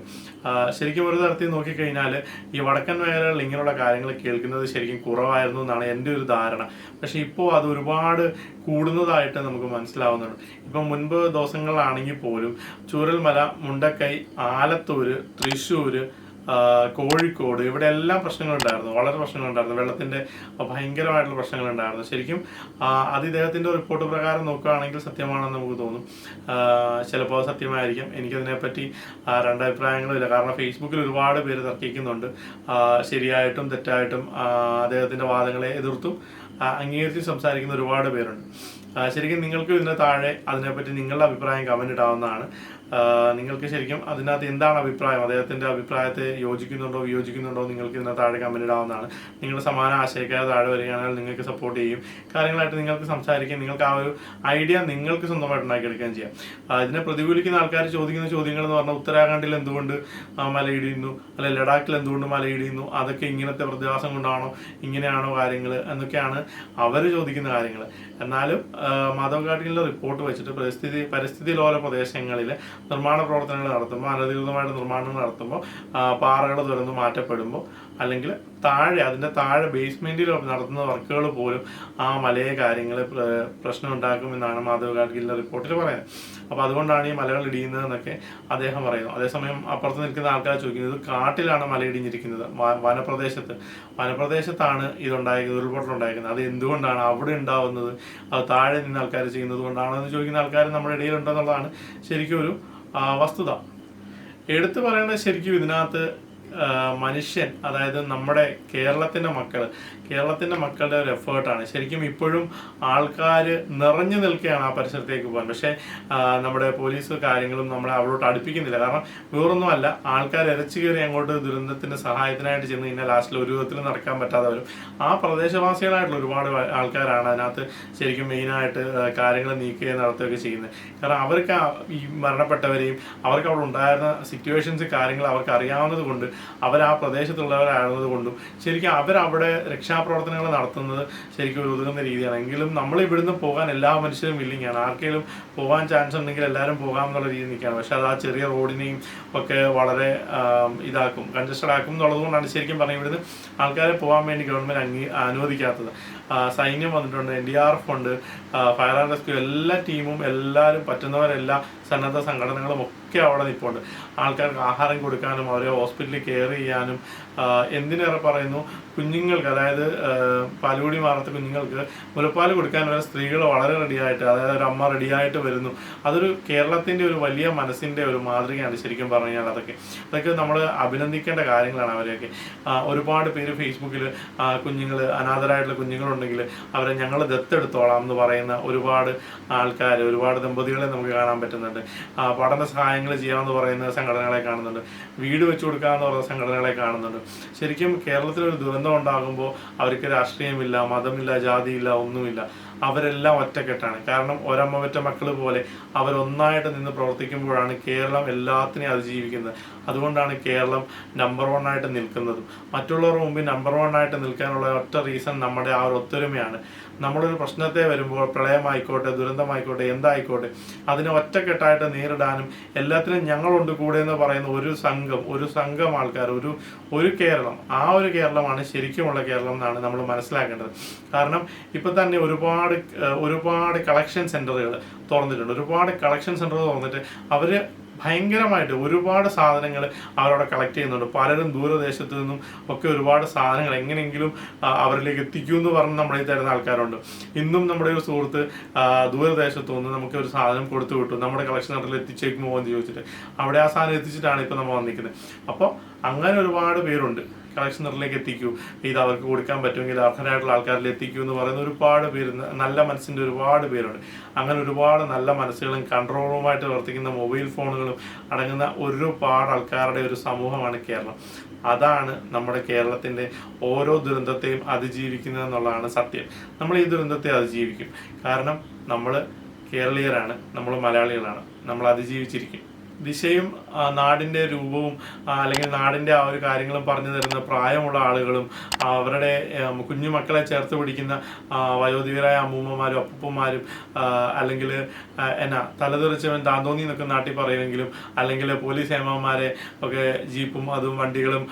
ശരിക്കും ഒരു തരത്തിൽ നോക്കിക്കഴിഞ്ഞാൽ ഈ വടക്കൻ മേഖലകളിൽ ഇങ്ങനെയുള്ള കാര്യങ്ങൾ കേൾക്കുന്നത് ശരിക്കും കുറവായിരുന്നു എന്നാണ് എന്റെ ഒരു ധാരണ. പക്ഷേ ഇപ്പോൾ അത് ഒരുപാട് കൂടുന്നതായിട്ട് നമുക്ക് മനസ്സിലാവുന്നുണ്ട്. ഇപ്പം മുൻപ് ദിവസങ്ങളിലാണെങ്കിൽ പോലും ചൂരൽമല മുണ്ടക്കൈ ആലത്തൂര് തൃശ്ശൂര് ആ, കോഴിക്കോട്. ഇവിടെ എല്ലാം പ്രശ്നങ്ങളുണ്ടായിരുന്നു വളരെ പ്രശ്നങ്ങളുണ്ടായിരുന്നു വെള്ളത്തിന്റെ ഭയങ്കരമായിട്ടുള്ള പ്രശ്നങ്ങളുണ്ടായിരുന്നു ശരിക്കും അത് ഇദ്ദേഹത്തിന്റെ റിപ്പോർട്ട് പ്രകാരം നോക്കുകയാണെങ്കിൽ സത്യമാണെന്ന് നമുക്ക് തോന്നും. ചിലപ്പോൾ സത്യമായിരിക്കും. എനിക്കതിനെപ്പറ്റി ആ, രണ്ടഭിപ്രായങ്ങളും ഇല്ല കാരണം ഫേസ്ബുക്കിൽ ഒരുപാട് പേര് തർക്കിക്കുന്നുണ്ട്. ശരിയായിട്ടും തെറ്റായിട്ടും അദ്ദേഹത്തിന്റെ വാദങ്ങളെ എതിർത്തും അംഗീകരിച്ച് സംസാരിക്കുന്ന ഒരുപാട് പേരുണ്ട്. ശരിക്കും നിങ്ങൾക്ക് ഇതിന് താഴെ അതിനെപ്പറ്റി നിങ്ങളുടെ അഭിപ്രായം കമന്റ് ഇടാവുന്നതാണ്. നിങ്ങൾക്ക് ശരിക്കും അതിനകത്ത് എന്താണ് അഭിപ്രായം? അദ്ദേഹത്തിന്റെ അഭിപ്രായത്തെ യോജിക്കുന്നുണ്ടോ വിയോജിക്കുന്നുണ്ടോ? നിങ്ങൾക്ക് ഇതിനകത്ത് താഴെ കമന്റ് ഇടാവുന്നതാണ്. നിങ്ങൾ സമാന ആശയക്കാർ താഴെ വരികയാണെങ്കിൽ നിങ്ങൾക്ക് സപ്പോർട്ട് ചെയ്യും. കാര്യങ്ങളായിട്ട് നിങ്ങൾക്ക് സംസാരിക്കുകയും നിങ്ങൾക്ക് ആ ഒരു ഐഡിയ നിങ്ങൾക്ക് സ്വന്തമായിട്ട് ഉണ്ടാക്കിയെടുക്കുകയും ചെയ്യാം. ഇതിനെ പ്രതികൂലിക്കുന്ന ആൾക്കാർ ചോദിക്കുന്ന ചോദ്യങ്ങൾ എന്ന് പറഞ്ഞാൽ ഉത്തരാഖണ്ഡിൽ എന്തുകൊണ്ട് മലയിടിയുന്നു അല്ലെ ലഡാക്കിൽ എന്തുകൊണ്ട് മലയിടിയുന്നു അതൊക്കെ ഇങ്ങനത്തെ പ്രതിഭാസം കൊണ്ടാണോ ഇങ്ങനെയാണോ കാര്യങ്ങൾ എന്നൊക്കെയാണ് അവർ ചോദിക്കുന്ന കാര്യങ്ങൾ എന്നാലും മാധവ് ഗാഡ്ഗിലിന്റെ റിപ്പോർട്ട് വെച്ചിട്ട് പരിസ്ഥിതി പരിസ്ഥിതി ലോല പ്രദേശങ്ങളിൽ നിർമ്മാണ പ്രവർത്തനങ്ങൾ നടത്തുമ്പോൾ അനധികൃതമായിട്ട് നിർമ്മാണങ്ങൾ നടത്തുമ്പോൾ പാറകൾ തുറന്ന് മാറ്റപ്പെടുമ്പോൾ അല്ലെങ്കിൽ താഴെ അതിന്റെ താഴെ ബേസ്മെന്റിൽ നടത്തുന്ന വർക്കുകൾ പോലും ആ മലയെ കാര്യങ്ങൾ പ്രശ്നം ഉണ്ടാക്കുമെന്നാണ് മാധവ് ഗാഡ്ഗിലിന്റെ റിപ്പോർട്ടിൽ പറയുന്നത്. അപ്പോൾ അതുകൊണ്ടാണ് ഈ മലകൾ ഇടിയുന്നതെന്നൊക്കെ അദ്ദേഹം പറയുന്നു. അതേസമയം അപ്പുറത്ത് നിൽക്കുന്ന ആൾക്കാർ ചോദിക്കുന്നത് കാട്ടിലാണ് മല ഇടിഞ്ഞിരിക്കുന്നത് വനപ്രദേശത്ത്. വനപ്രദേശത്താണ് ഇതുണ്ടായിരിക്കുന്നത് ഉരുൾപൊട്ടൽ ഉണ്ടായിരിക്കുന്നത് അത് എന്തുകൊണ്ടാണ് അവിടെ ഉണ്ടാവുന്നത്? അത് താഴെ നിന്ന് ആൾക്കാർ ചെയ്യുന്നത് കൊണ്ടാണോ എന്ന് ചോദിക്കുന്ന ആൾക്കാർ നമ്മുടെ ഇടയിലുണ്ടെന്നുള്ളതാണ് ശരിക്കും ഒരു വസ്തുത. എടുത്തു പറയേണ്ടത് ശരിക്കും ഇതിനകത്ത് മനുഷ്യൻ അതായത് നമ്മുടെ കേരളത്തിന്റെ മക്കൾ കേരളത്തിന്റെ മക്കളുടെ ഒരു എഫേർട്ടാണ് ശരിക്കും ഇപ്പോഴും ആൾക്കാർ നിറഞ്ഞു നിൽക്കുകയാണ് ആ പരിസരത്തേക്ക് പോകാൻ. പക്ഷേ നമ്മുടെ പോലീസ് കാര്യങ്ങളും നമ്മളെ അവളോട്ട് അടുപ്പിക്കുന്നില്ല. കാരണം വേറൊന്നുമല്ല ആൾക്കാർ ഇരച്ചു കയറി അങ്ങോട്ട് ദുരന്തത്തിന്റെ സഹായത്തിനായിട്ട് ചെന്ന് കഴിഞ്ഞാൽ ലാസ്റ്റിൽ ഒരു വിധത്തിൽ നടക്കാൻ പറ്റാതെ വരും. ആ പ്രദേശവാസികളായിട്ടുള്ള ഒരുപാട് ആൾക്കാരാണ് അതിനകത്ത് ശരിക്കും മെയിനായിട്ട് കാര്യങ്ങൾ നീക്കുകയും നടത്തുകയൊക്കെ ചെയ്യുന്നത്. കാരണം അവർക്ക് ഈ മരണപ്പെട്ടവരെയും അവർക്ക് അവിടെ ഉണ്ടായിരുന്ന സിറ്റുവേഷൻസ് കാര്യങ്ങൾ അവർക്ക് അറിയാവുന്നത് കൊണ്ട് അവർ ആ പ്രദേശത്തുള്ളവരായിരുന്നത് കൊണ്ടും ശരിക്കും അവരവിടെ രക്ഷാപ്രവർത്തനങ്ങൾ നടത്തുന്നത് ശരിക്കും ഒരു ഉതകുന്ന രീതിയാണ്. എങ്കിലും നമ്മൾ ഇവിടുന്ന് പോകാൻ എല്ലാ മനുഷ്യരും വില്ലിങ് ആണ്. ആർക്കെങ്കിലും പോകാൻ ചാൻസ് ഉണ്ടെങ്കിൽ എല്ലാവരും പോകാം എന്നുള്ള രീതിയിൽ നിൽക്കുകയാണ്. പക്ഷെ അത് ആ ചെറിയ റോഡിനെയും ഒക്കെ വളരെ ഇതാക്കും കൺജസ്റ്റഡ് ആക്കും എന്നുള്ളതുകൊണ്ടാണ് ശരിക്കും പറഞ്ഞു ഇവിടുന്ന് ആൾക്കാരെ പോകാൻ വേണ്ടി ഗവൺമെന്റ് അംഗീ അനുവദിക്കാത്തത്. സൈന്യം വന്നിട്ടുണ്ട് എൻ ഡി ആർ എഫ് ഉണ്ട് ഫയർ ആൻഡ് റെസ്ക്യൂ എല്ലാ ടീമും എല്ലാവരും പറ്റുന്നവരെല്ലാ സന്നദ്ധ സംഘടനകളും ഒക്കെ അവിടെ നിൽപ്പുണ്ട് ആൾക്കാർക്ക് ആഹാരം കൊടുക്കാനും അവരെ ഹോസ്പിറ്റലിൽ കെയർ ചെയ്യാനും എന്തിനേറെ പറയുന്നു കുഞ്ഞുങ്ങൾക്ക് അതായത് പാലുകൂടി മാറാത്ത കുഞ്ഞുങ്ങൾക്ക് മുലപ്പാൽ കൊടുക്കാൻ വരെ സ്ത്രീകൾ വളരെ റെഡിയായിട്ട് അതായത് ഒരു അമ്മ റെഡിയായിട്ട് വരുന്നു. അതൊരു കേരളത്തിന്റെ ഒരു വലിയ മനസ്സിന്റെ ഒരു മാതൃകയാണ് ശരിക്കും പറഞ്ഞു കഴിഞ്ഞാൽ അതൊക്കെ. അതൊക്കെ നമ്മൾ അഭിനന്ദിക്കേണ്ട കാര്യങ്ങളാണ് അവരെയൊക്കെ. ഒരുപാട് പേര് ഫേസ്ബുക്കിൽ കുഞ്ഞുങ്ങൾ അനാഥരായിട്ടുള്ള കുഞ്ഞുങ്ങളുണ്ടെങ്കിൽ അവരെ ഞങ്ങൾ ദത്തെടുത്തോളാം എന്ന് പറയുന്ന ഒരുപാട് ആൾക്കാർ ഒരുപാട് ദമ്പതികളെ നമുക്ക് കാണാൻ പറ്റുന്നുണ്ട്. പഠന പഠന സഹായങ്ങൾ ചെയ്യാമെന്ന് പറയുന്ന സംഘടനകളെ കാണുന്നുണ്ട്. വീട് വെച്ചു കൊടുക്കാമെന്ന് പറയുന്ന സംഘടനകളെ കാണുന്നുണ്ട്. ശരിക്കും കേരളത്തിൽ ഒരു ദുരന്തം ഉണ്ടാകുമ്പോൾ അവർക്ക് രാഷ്ട്രീയമില്ല മതമില്ല ജാതിയില്ല ഒന്നുമില്ല. അവരെല്ലാം ഒറ്റക്കെട്ടാണ്. കാരണം ഒരമ്മ പറ്റ മക്കൾ പോലെ അവരൊന്നായിട്ട് നിന്ന് പ്രവർത്തിക്കുമ്പോഴാണ് കേരളം എല്ലാത്തിനെയും അതിജീവിക്കുന്നത്. അതുകൊണ്ടാണ് കേരളം നമ്പർ വൺ ആയിട്ട് നിൽക്കുന്നതും. മറ്റുള്ളവരുടെ മുമ്പിൽ നമ്പർ വൺ ആയിട്ട് നിൽക്കാനുള്ള ഒറ്റ റീസൺ നമ്മുടെ ആ ഒരു ഒത്തൊരുമയാണ്. നമ്മളൊരു പ്രശ്നത്തെ വരുമ്പോൾ പ്രളയമായിക്കോട്ടെ ദുരന്തമായിക്കോട്ടെ എന്തായിക്കോട്ടെ അതിനെ ഒറ്റക്കെട്ടായിട്ട് നേരിടാനും എല്ലാത്തിനും ഞങ്ങളുണ്ട് കൂടെ എന്ന് പറയുന്ന ഒരു സംഘം ഒരു സംഘം ആൾക്കാർ ഒരു ഒരു കേരളം ആ ഒരു കേരളമാണ് ശരിക്കുമുള്ള കേരളം എന്നാണ് നമ്മൾ മനസ്സിലാക്കേണ്ടത്. കാരണം ഇപ്പൊ തന്നെ ഒരുപാട് ഒരുപാട് കളക്ഷൻ സെന്ററുകൾ തുറന്നിട്ടുണ്ട്. ഒരുപാട് കളക്ഷൻ സെന്ററുകൾ തുറന്നിട്ട് അവർ ഭയങ്കരമായിട്ട് ഒരുപാട് സാധനങ്ങൾ അവരവിടെ കളക്ട് ചെയ്യുന്നുണ്ട്. പലരും ദൂരദേശത്തു നിന്നും ഒക്കെ ഒരുപാട് സാധനങ്ങൾ എങ്ങനെയെങ്കിലും അവരിലേക്ക് എത്തിക്കൂ എന്ന് പറഞ്ഞ് നമ്മളെ തരുന്ന ആൾക്കാരുണ്ട്. ഇന്നും നമ്മുടെ ഒരു സുഹൃത്ത് ദൂരദേശത്തു നിന്ന് നമുക്ക് ഒരു സാധനം കൊടുത്തു വിട്ടു. നമ്മുടെ കളക്ഷൻ സെന്ററിൽ എത്തിച്ചേക്കുമോ എന്ന് ചോദിച്ചിട്ട്. അവിടെ ആ സാധനം എത്തിച്ചിട്ടാണ് ഇപ്പം നമ്മൾ വന്നിരിക്കുന്നത്. അപ്പോൾ അങ്ങനെ ഒരുപാട് പേരുണ്ട്. കളക്ഷൻ സെന്ററിലേക്ക് എത്തിക്കൂ. ഇത് അവർക്ക് കൊടുക്കാൻ പറ്റുമെങ്കിൽ അർഹരായിട്ടുള്ള ആൾക്കാരിൽ എത്തിക്കൂ എന്ന് പറയുന്ന ഒരുപാട് പേര് നല്ല മനസ്സിന്റെ ഒരുപാട് പേരുണ്ട്. അങ്ങനെ ഒരുപാട് നല്ല മനസ്സുകളും കൺട്രോളുമായിട്ട് പ്രവർത്തിക്കുന്ന മൊബൈൽ ഫോണുകളും അടങ്ങുന്ന ഒരുപാട് ആൾക്കാരുടെ ഒരു സമൂഹമാണ് കേരളം. അതാണ് നമ്മുടെ കേരളത്തിന്റെ ഓരോ ദുരന്തത്തെയും അതിജീവിക്കുന്നത് എന്നുള്ളതാണ് സത്യം. നമ്മൾ ഈ ദുരന്തത്തെ അതിജീവിക്കും. കാരണം നമ്മൾ കേരളീയരാണ് നമ്മൾ മലയാളികളാണ്. നമ്മൾ അതിജീവിച്ചിരിക്കും. ദിശയും നാടിന്റെ രൂപവും അല്ലെങ്കിൽ നാടിന്റെ ആ ഒരു കാര്യങ്ങളും പറഞ്ഞു തരുന്ന പ്രായമുള്ള ആളുകളും അവരുടെ കുഞ്ഞുമക്കളെ കുഞ്ഞു മക്കളെ ചേർത്ത് പിടിക്കുന്ന വയോധികരായ അമ്മൂമ്മമാരും അപ്പൂപ്പന്മാരും അല്ലെങ്കിൽ എന്നാ തലതെറിച്ചവൻ താന്തോന്നി എന്നൊക്കെ നാട്ടിൽ പറയുമെങ്കിലും അല്ലെങ്കിൽ പോലീസ് ഏമാന്മാരെ ഒക്കെ ജീപ്പും അതും വണ്ടികളും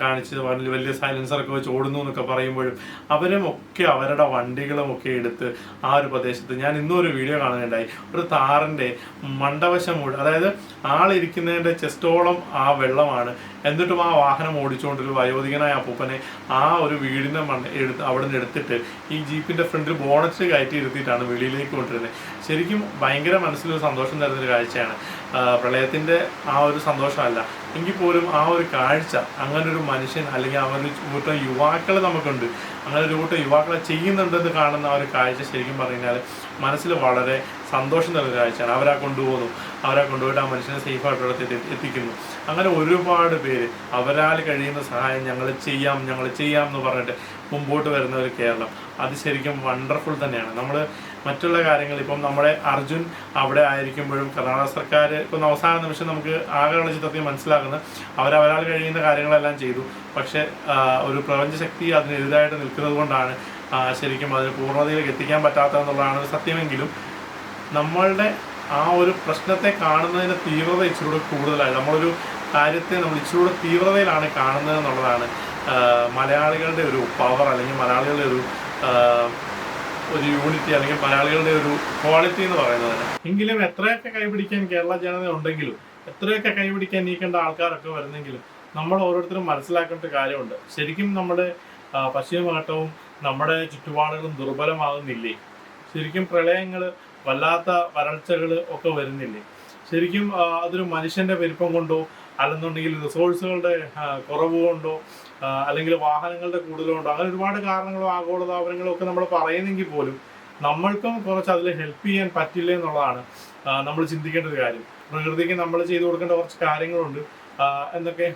കാണിച്ച് വലിയ സൈലൻസറൊക്കെ വെച്ച് ഓടുന്നു എന്നൊക്കെ പറയുമ്പോഴും അവരും ഒക്കെ അവരുടെ വണ്ടികളും ഒക്കെ എടുത്ത് ആ ഒരു പ്രദേശത്ത്. ഞാൻ ഇന്നും ഒരു വീഡിയോ കാണുകയുണ്ടായി. ഒരു താറിന്റെ മണ്ടവശം അതായത് ആളിരിക്കുന്നതിന്റെ ചെസ്റ്റോളം ആ വെള്ളമാണ്. എന്നിട്ടും ആ വാഹനം ഓടിച്ചുകൊണ്ടൊരു വയോധികനായ അപ്പൂപ്പനെ ആ ഒരു വീടിന്റെ മണ്ണ് എടുത്ത് അവിടെ നിന്ന് എടുത്തിട്ട് ഈ ജീപ്പിന്റെ ഫ്രണ്ടിൽ ബോണറ്റ് കയറ്റി ഇരുത്തിയിട്ടാണ് വെളിയിലേക്ക് കൊണ്ടുവരുന്നത്. ശരിക്കും ഭയങ്കര മനസ്സിലൊരു സന്തോഷം തരുന്നൊരു കാഴ്ചയാണ്. പ്രളയത്തിന്റെ ആ ഒരു സന്തോഷമല്ല. എങ്കിൽ പോലും ആ ഒരു കാഴ്ച അങ്ങനെ ഒരു മനുഷ്യൻ അല്ലെങ്കിൽ അവരുടെ കൂട്ടം യുവാക്കൾ നമുക്കുണ്ട്. അങ്ങനെ ഒരു കൂട്ടം യുവാക്കളെ ചെയ്യുന്നുണ്ടെന്ന് കാണുന്ന ആ ഒരു കാഴ്ച ശരിക്കും പറഞ്ഞാൽ മനസ്സിൽ വളരെ സന്തോഷം തരുന്ന കാഴ്ചയാണ്. അവരാ കൊണ്ടുപോകുന്നു. അവരാ കൊണ്ടുപോയിട്ട് ആ മനുഷ്യനെ സേഫായിട്ട് അവിടെ എത്തിക്കുന്നു. അങ്ങനെ ഒരുപാട് പേര് അവരാൽ കഴിയുന്ന സഹായം ഞങ്ങൾ ചെയ്യാം ഞങ്ങൾ ചെയ്യാം എന്ന് പറഞ്ഞിട്ട് മുമ്പോട്ട് വരുന്ന ഒരു കേരളം. അത് ശരിക്കും വണ്ടർഫുൾ തന്നെയാണ്. നമ്മൾ മറ്റുള്ള കാര്യങ്ങൾ ഇപ്പം നമ്മുടെ അർജുൻ അവിടെ ആയിരിക്കുമ്പോഴും കർണാടക സർക്കാർ ഇപ്പം അവസാന നിമിഷം നമുക്ക് ആകെയുള്ള ചിത്രത്തിൽ മനസ്സിലാക്കുന്നത് അവരവരാൾ കഴിയുന്ന കാര്യങ്ങളെല്ലാം ചെയ്തു. പക്ഷേ ഒരു പ്രപഞ്ച ശക്തി അതിനെതിരായിട്ട് നിൽക്കുന്നത് കൊണ്ടാണ് ശരിക്കും അതിന് പൂർണതയിലേക്ക് എത്തിക്കാൻ പറ്റാത്തതെന്നുള്ളതാണ് സത്യമെങ്കിലും നമ്മളുടെ ആ ഒരു പ്രശ്നത്തെ കാണുന്നതിന്റെ തീവ്രത ഇച്ചിരി കൂടുതലായി. നമ്മളൊരു കാര്യത്തെ നമ്മൾ ഇച്ചിരൂടെ തീവ്രതയിലാണ് കാണുന്നത് എന്നുള്ളതാണ് മലയാളികളുടെ ഒരു പവർ അല്ലെങ്കിൽ മലയാളികളുടെ ഒരു ഒരു യൂണിറ്റി അല്ലെങ്കിൽ മലയാളികളുടെ ഒരു ക്വാളിറ്റി എന്ന് പറയുന്നത് എങ്കിലും എത്രയൊക്കെ കൈപിടിക്കാൻ കേരള ജനത ഉണ്ടെങ്കിലും എത്രയൊക്കെ കൈപിടിക്കാൻ നീക്കേണ്ട ആൾക്കാരൊക്കെ വരുന്നെങ്കിലും നമ്മൾ ഓരോരുത്തരും മനസ്സിലാക്കേണ്ട കാര്യമുണ്ട്. ശരിക്കും നമ്മുടെ പശ്ചിമഘട്ടവും നമ്മുടെ ചുറ്റുപാടുകളും ദുർബലമാകുന്നില്ലേ? ശരിക്കും പ്രളയങ്ങൾ വല്ലാത്ത വരൾച്ചകൾ ഒക്കെ വരുന്നില്ലേ? ശരിക്കും അതൊരു മനുഷ്യന്റെ പെരുപ്പം കൊണ്ടോ അല്ലെന്നുണ്ടെങ്കിൽ റിസോഴ്സുകളുടെ കുറവ് കൊണ്ടോ അല്ലെങ്കിൽ വാഹനങ്ങളുടെ കൂടുതലുണ്ടോ അങ്ങനെ ഒരുപാട് കാരണങ്ങളോ ആഗോളതാപനങ്ങളോ ഒക്കെ നമ്മൾ പറയുന്നെങ്കിൽ പോലും നമ്മൾക്കും കുറച്ച് അതിൽ ഹെൽപ്പ് ചെയ്യാൻ പറ്റില്ല എന്നുള്ളതാണ് നമ്മൾ ചിന്തിക്കേണ്ട ഒരു കാര്യം. പ്രകൃതിക്ക് നമ്മൾ ചെയ്തു കൊടുക്കേണ്ട കുറച്ച് കാര്യങ്ങളുണ്ട് എന്നൊക്കെ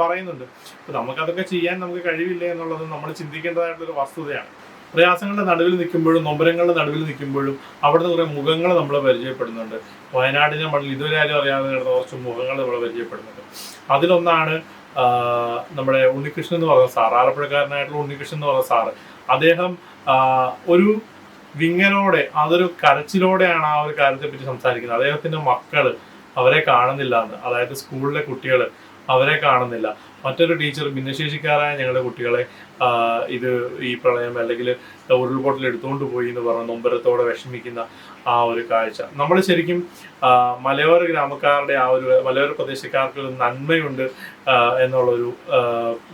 പറയുന്നുണ്ട്. അപ്പൊ നമുക്കതൊക്കെ ചെയ്യാൻ നമുക്ക് കഴിവില്ല എന്നുള്ളത് നമ്മൾ ചിന്തിക്കേണ്ടതായിട്ടുള്ള ഒരു വസ്തുതയാണ്. പ്രയാസങ്ങളുടെ നടുവിൽ നിൽക്കുമ്പോഴും നൊമ്പരങ്ങളുടെ നടുവിൽ നിൽക്കുമ്പോഴും അവിടുന്ന് കുറേ മുഖങ്ങൾ നമ്മൾ പരിചയപ്പെടുന്നുണ്ട്. വയനാടിനെ മണ്ണിൽ ഇതുവരെ ആരും അറിയാതെ കിടന്ന കുറച്ച് മുഖങ്ങൾ നമ്മൾ പരിചയപ്പെടുന്നുണ്ട്. അതിലൊന്നാണ് നമ്മുടെ ഉണ്ണികൃഷ്ണൻ എന്ന് പറയുന്ന സാർ ആലപ്പുഴക്കാരനായിട്ടുള്ള ഉണ്ണികൃഷ്ണൻ എന്ന് പറയുന്ന സാറ്. അദ്ദേഹം ഒരു വിങ്ങനോടെ അതൊരു കരച്ചിലോടെയാണ് ആ ഒരു കാര്യത്തെ പറ്റി സംസാരിക്കുന്നത്. അദ്ദേഹത്തിന്റെ മക്കൾ അവരെ കാണുന്നില്ല എന്ന്. അതായത് സ്കൂളിലെ കുട്ടികൾ അവരെ കാണുന്നില്ല. മറ്റൊരു ടീച്ചർ ഭിന്നശേഷിക്കാരായ ഞങ്ങളുടെ കുട്ടികളെ ഇത് ഈ പ്രളയം അല്ലെങ്കിൽ ഉരുൾപൊട്ടൽ എടുത്തുകൊണ്ട് പോയി എന്ന് പറഞ്ഞ നൊമ്പരത്തോടെ വിഷമിക്കുന്ന ആ ഒരു കാഴ്ച. നമ്മൾ ശരിക്കും മലയോര ഗ്രാമക്കാരുടെ ആ ഒരു മലയോര പ്രദേശക്കാർക്ക് നന്മയുണ്ട് എന്നുള്ളൊരു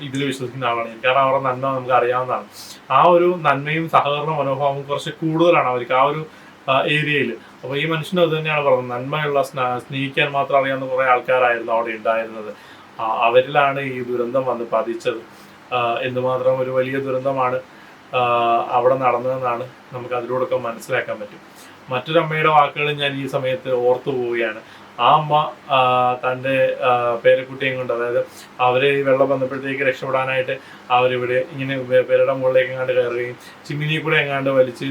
ഇതിൽ വിശ്വസിക്കുന്ന ആളാണ് ഞാൻ. കാരണം അവരുടെ നന്മ നമുക്ക് അറിയാവുന്നതാണ്. ആ ഒരു നന്മയും സഹകരണ മനോഭാവവും കുറച്ച് കൂടുതലാണ് അവർക്ക് ആ ഒരു ഏരിയയിൽ. അപ്പോൾ ഈ മനുഷ്യനും അത് തന്നെയാണ് പറഞ്ഞത്. നന്മയുള്ള സ്നേഹിക്കാൻ മാത്രം അറിയാവുന്ന കുറേ ആൾക്കാരായിരുന്നു അവിടെ ഉണ്ടായിരുന്നത്. അവരിലാണ് ഈ ദുരന്തം വന്ന് പതിച്ചത്. എന്തുമാത്രം ഒരു വലിയ ദുരന്തമാണ് അവിടെ നടന്നതെന്നാണ് നമുക്ക് അതിലൂടെ അതിലൂടെയൊക്കെ മനസ്സിലാക്കാൻ പറ്റും. മറ്റൊരമ്മയുടെ വാക്കുകൾ ഞാൻ ഈ സമയത്ത് ഓർത്തു പോവുകയാണ്. ആ അമ്മ തന്റെ പേരക്കുട്ടിയും കൊണ്ട് അതായത് അവരെ ഈ വെള്ളം വന്നപ്പോഴത്തേക്ക് രക്ഷപ്പെടാനായിട്ട് അവരിവിടെ ഇങ്ങനെ പേരുടെ മുകളിലേക്ക് എങ്ങാണ്ട് കയറുകയും ചിമ്മിനി കൂടെ എങ്ങാണ്ട് വലിച്ച്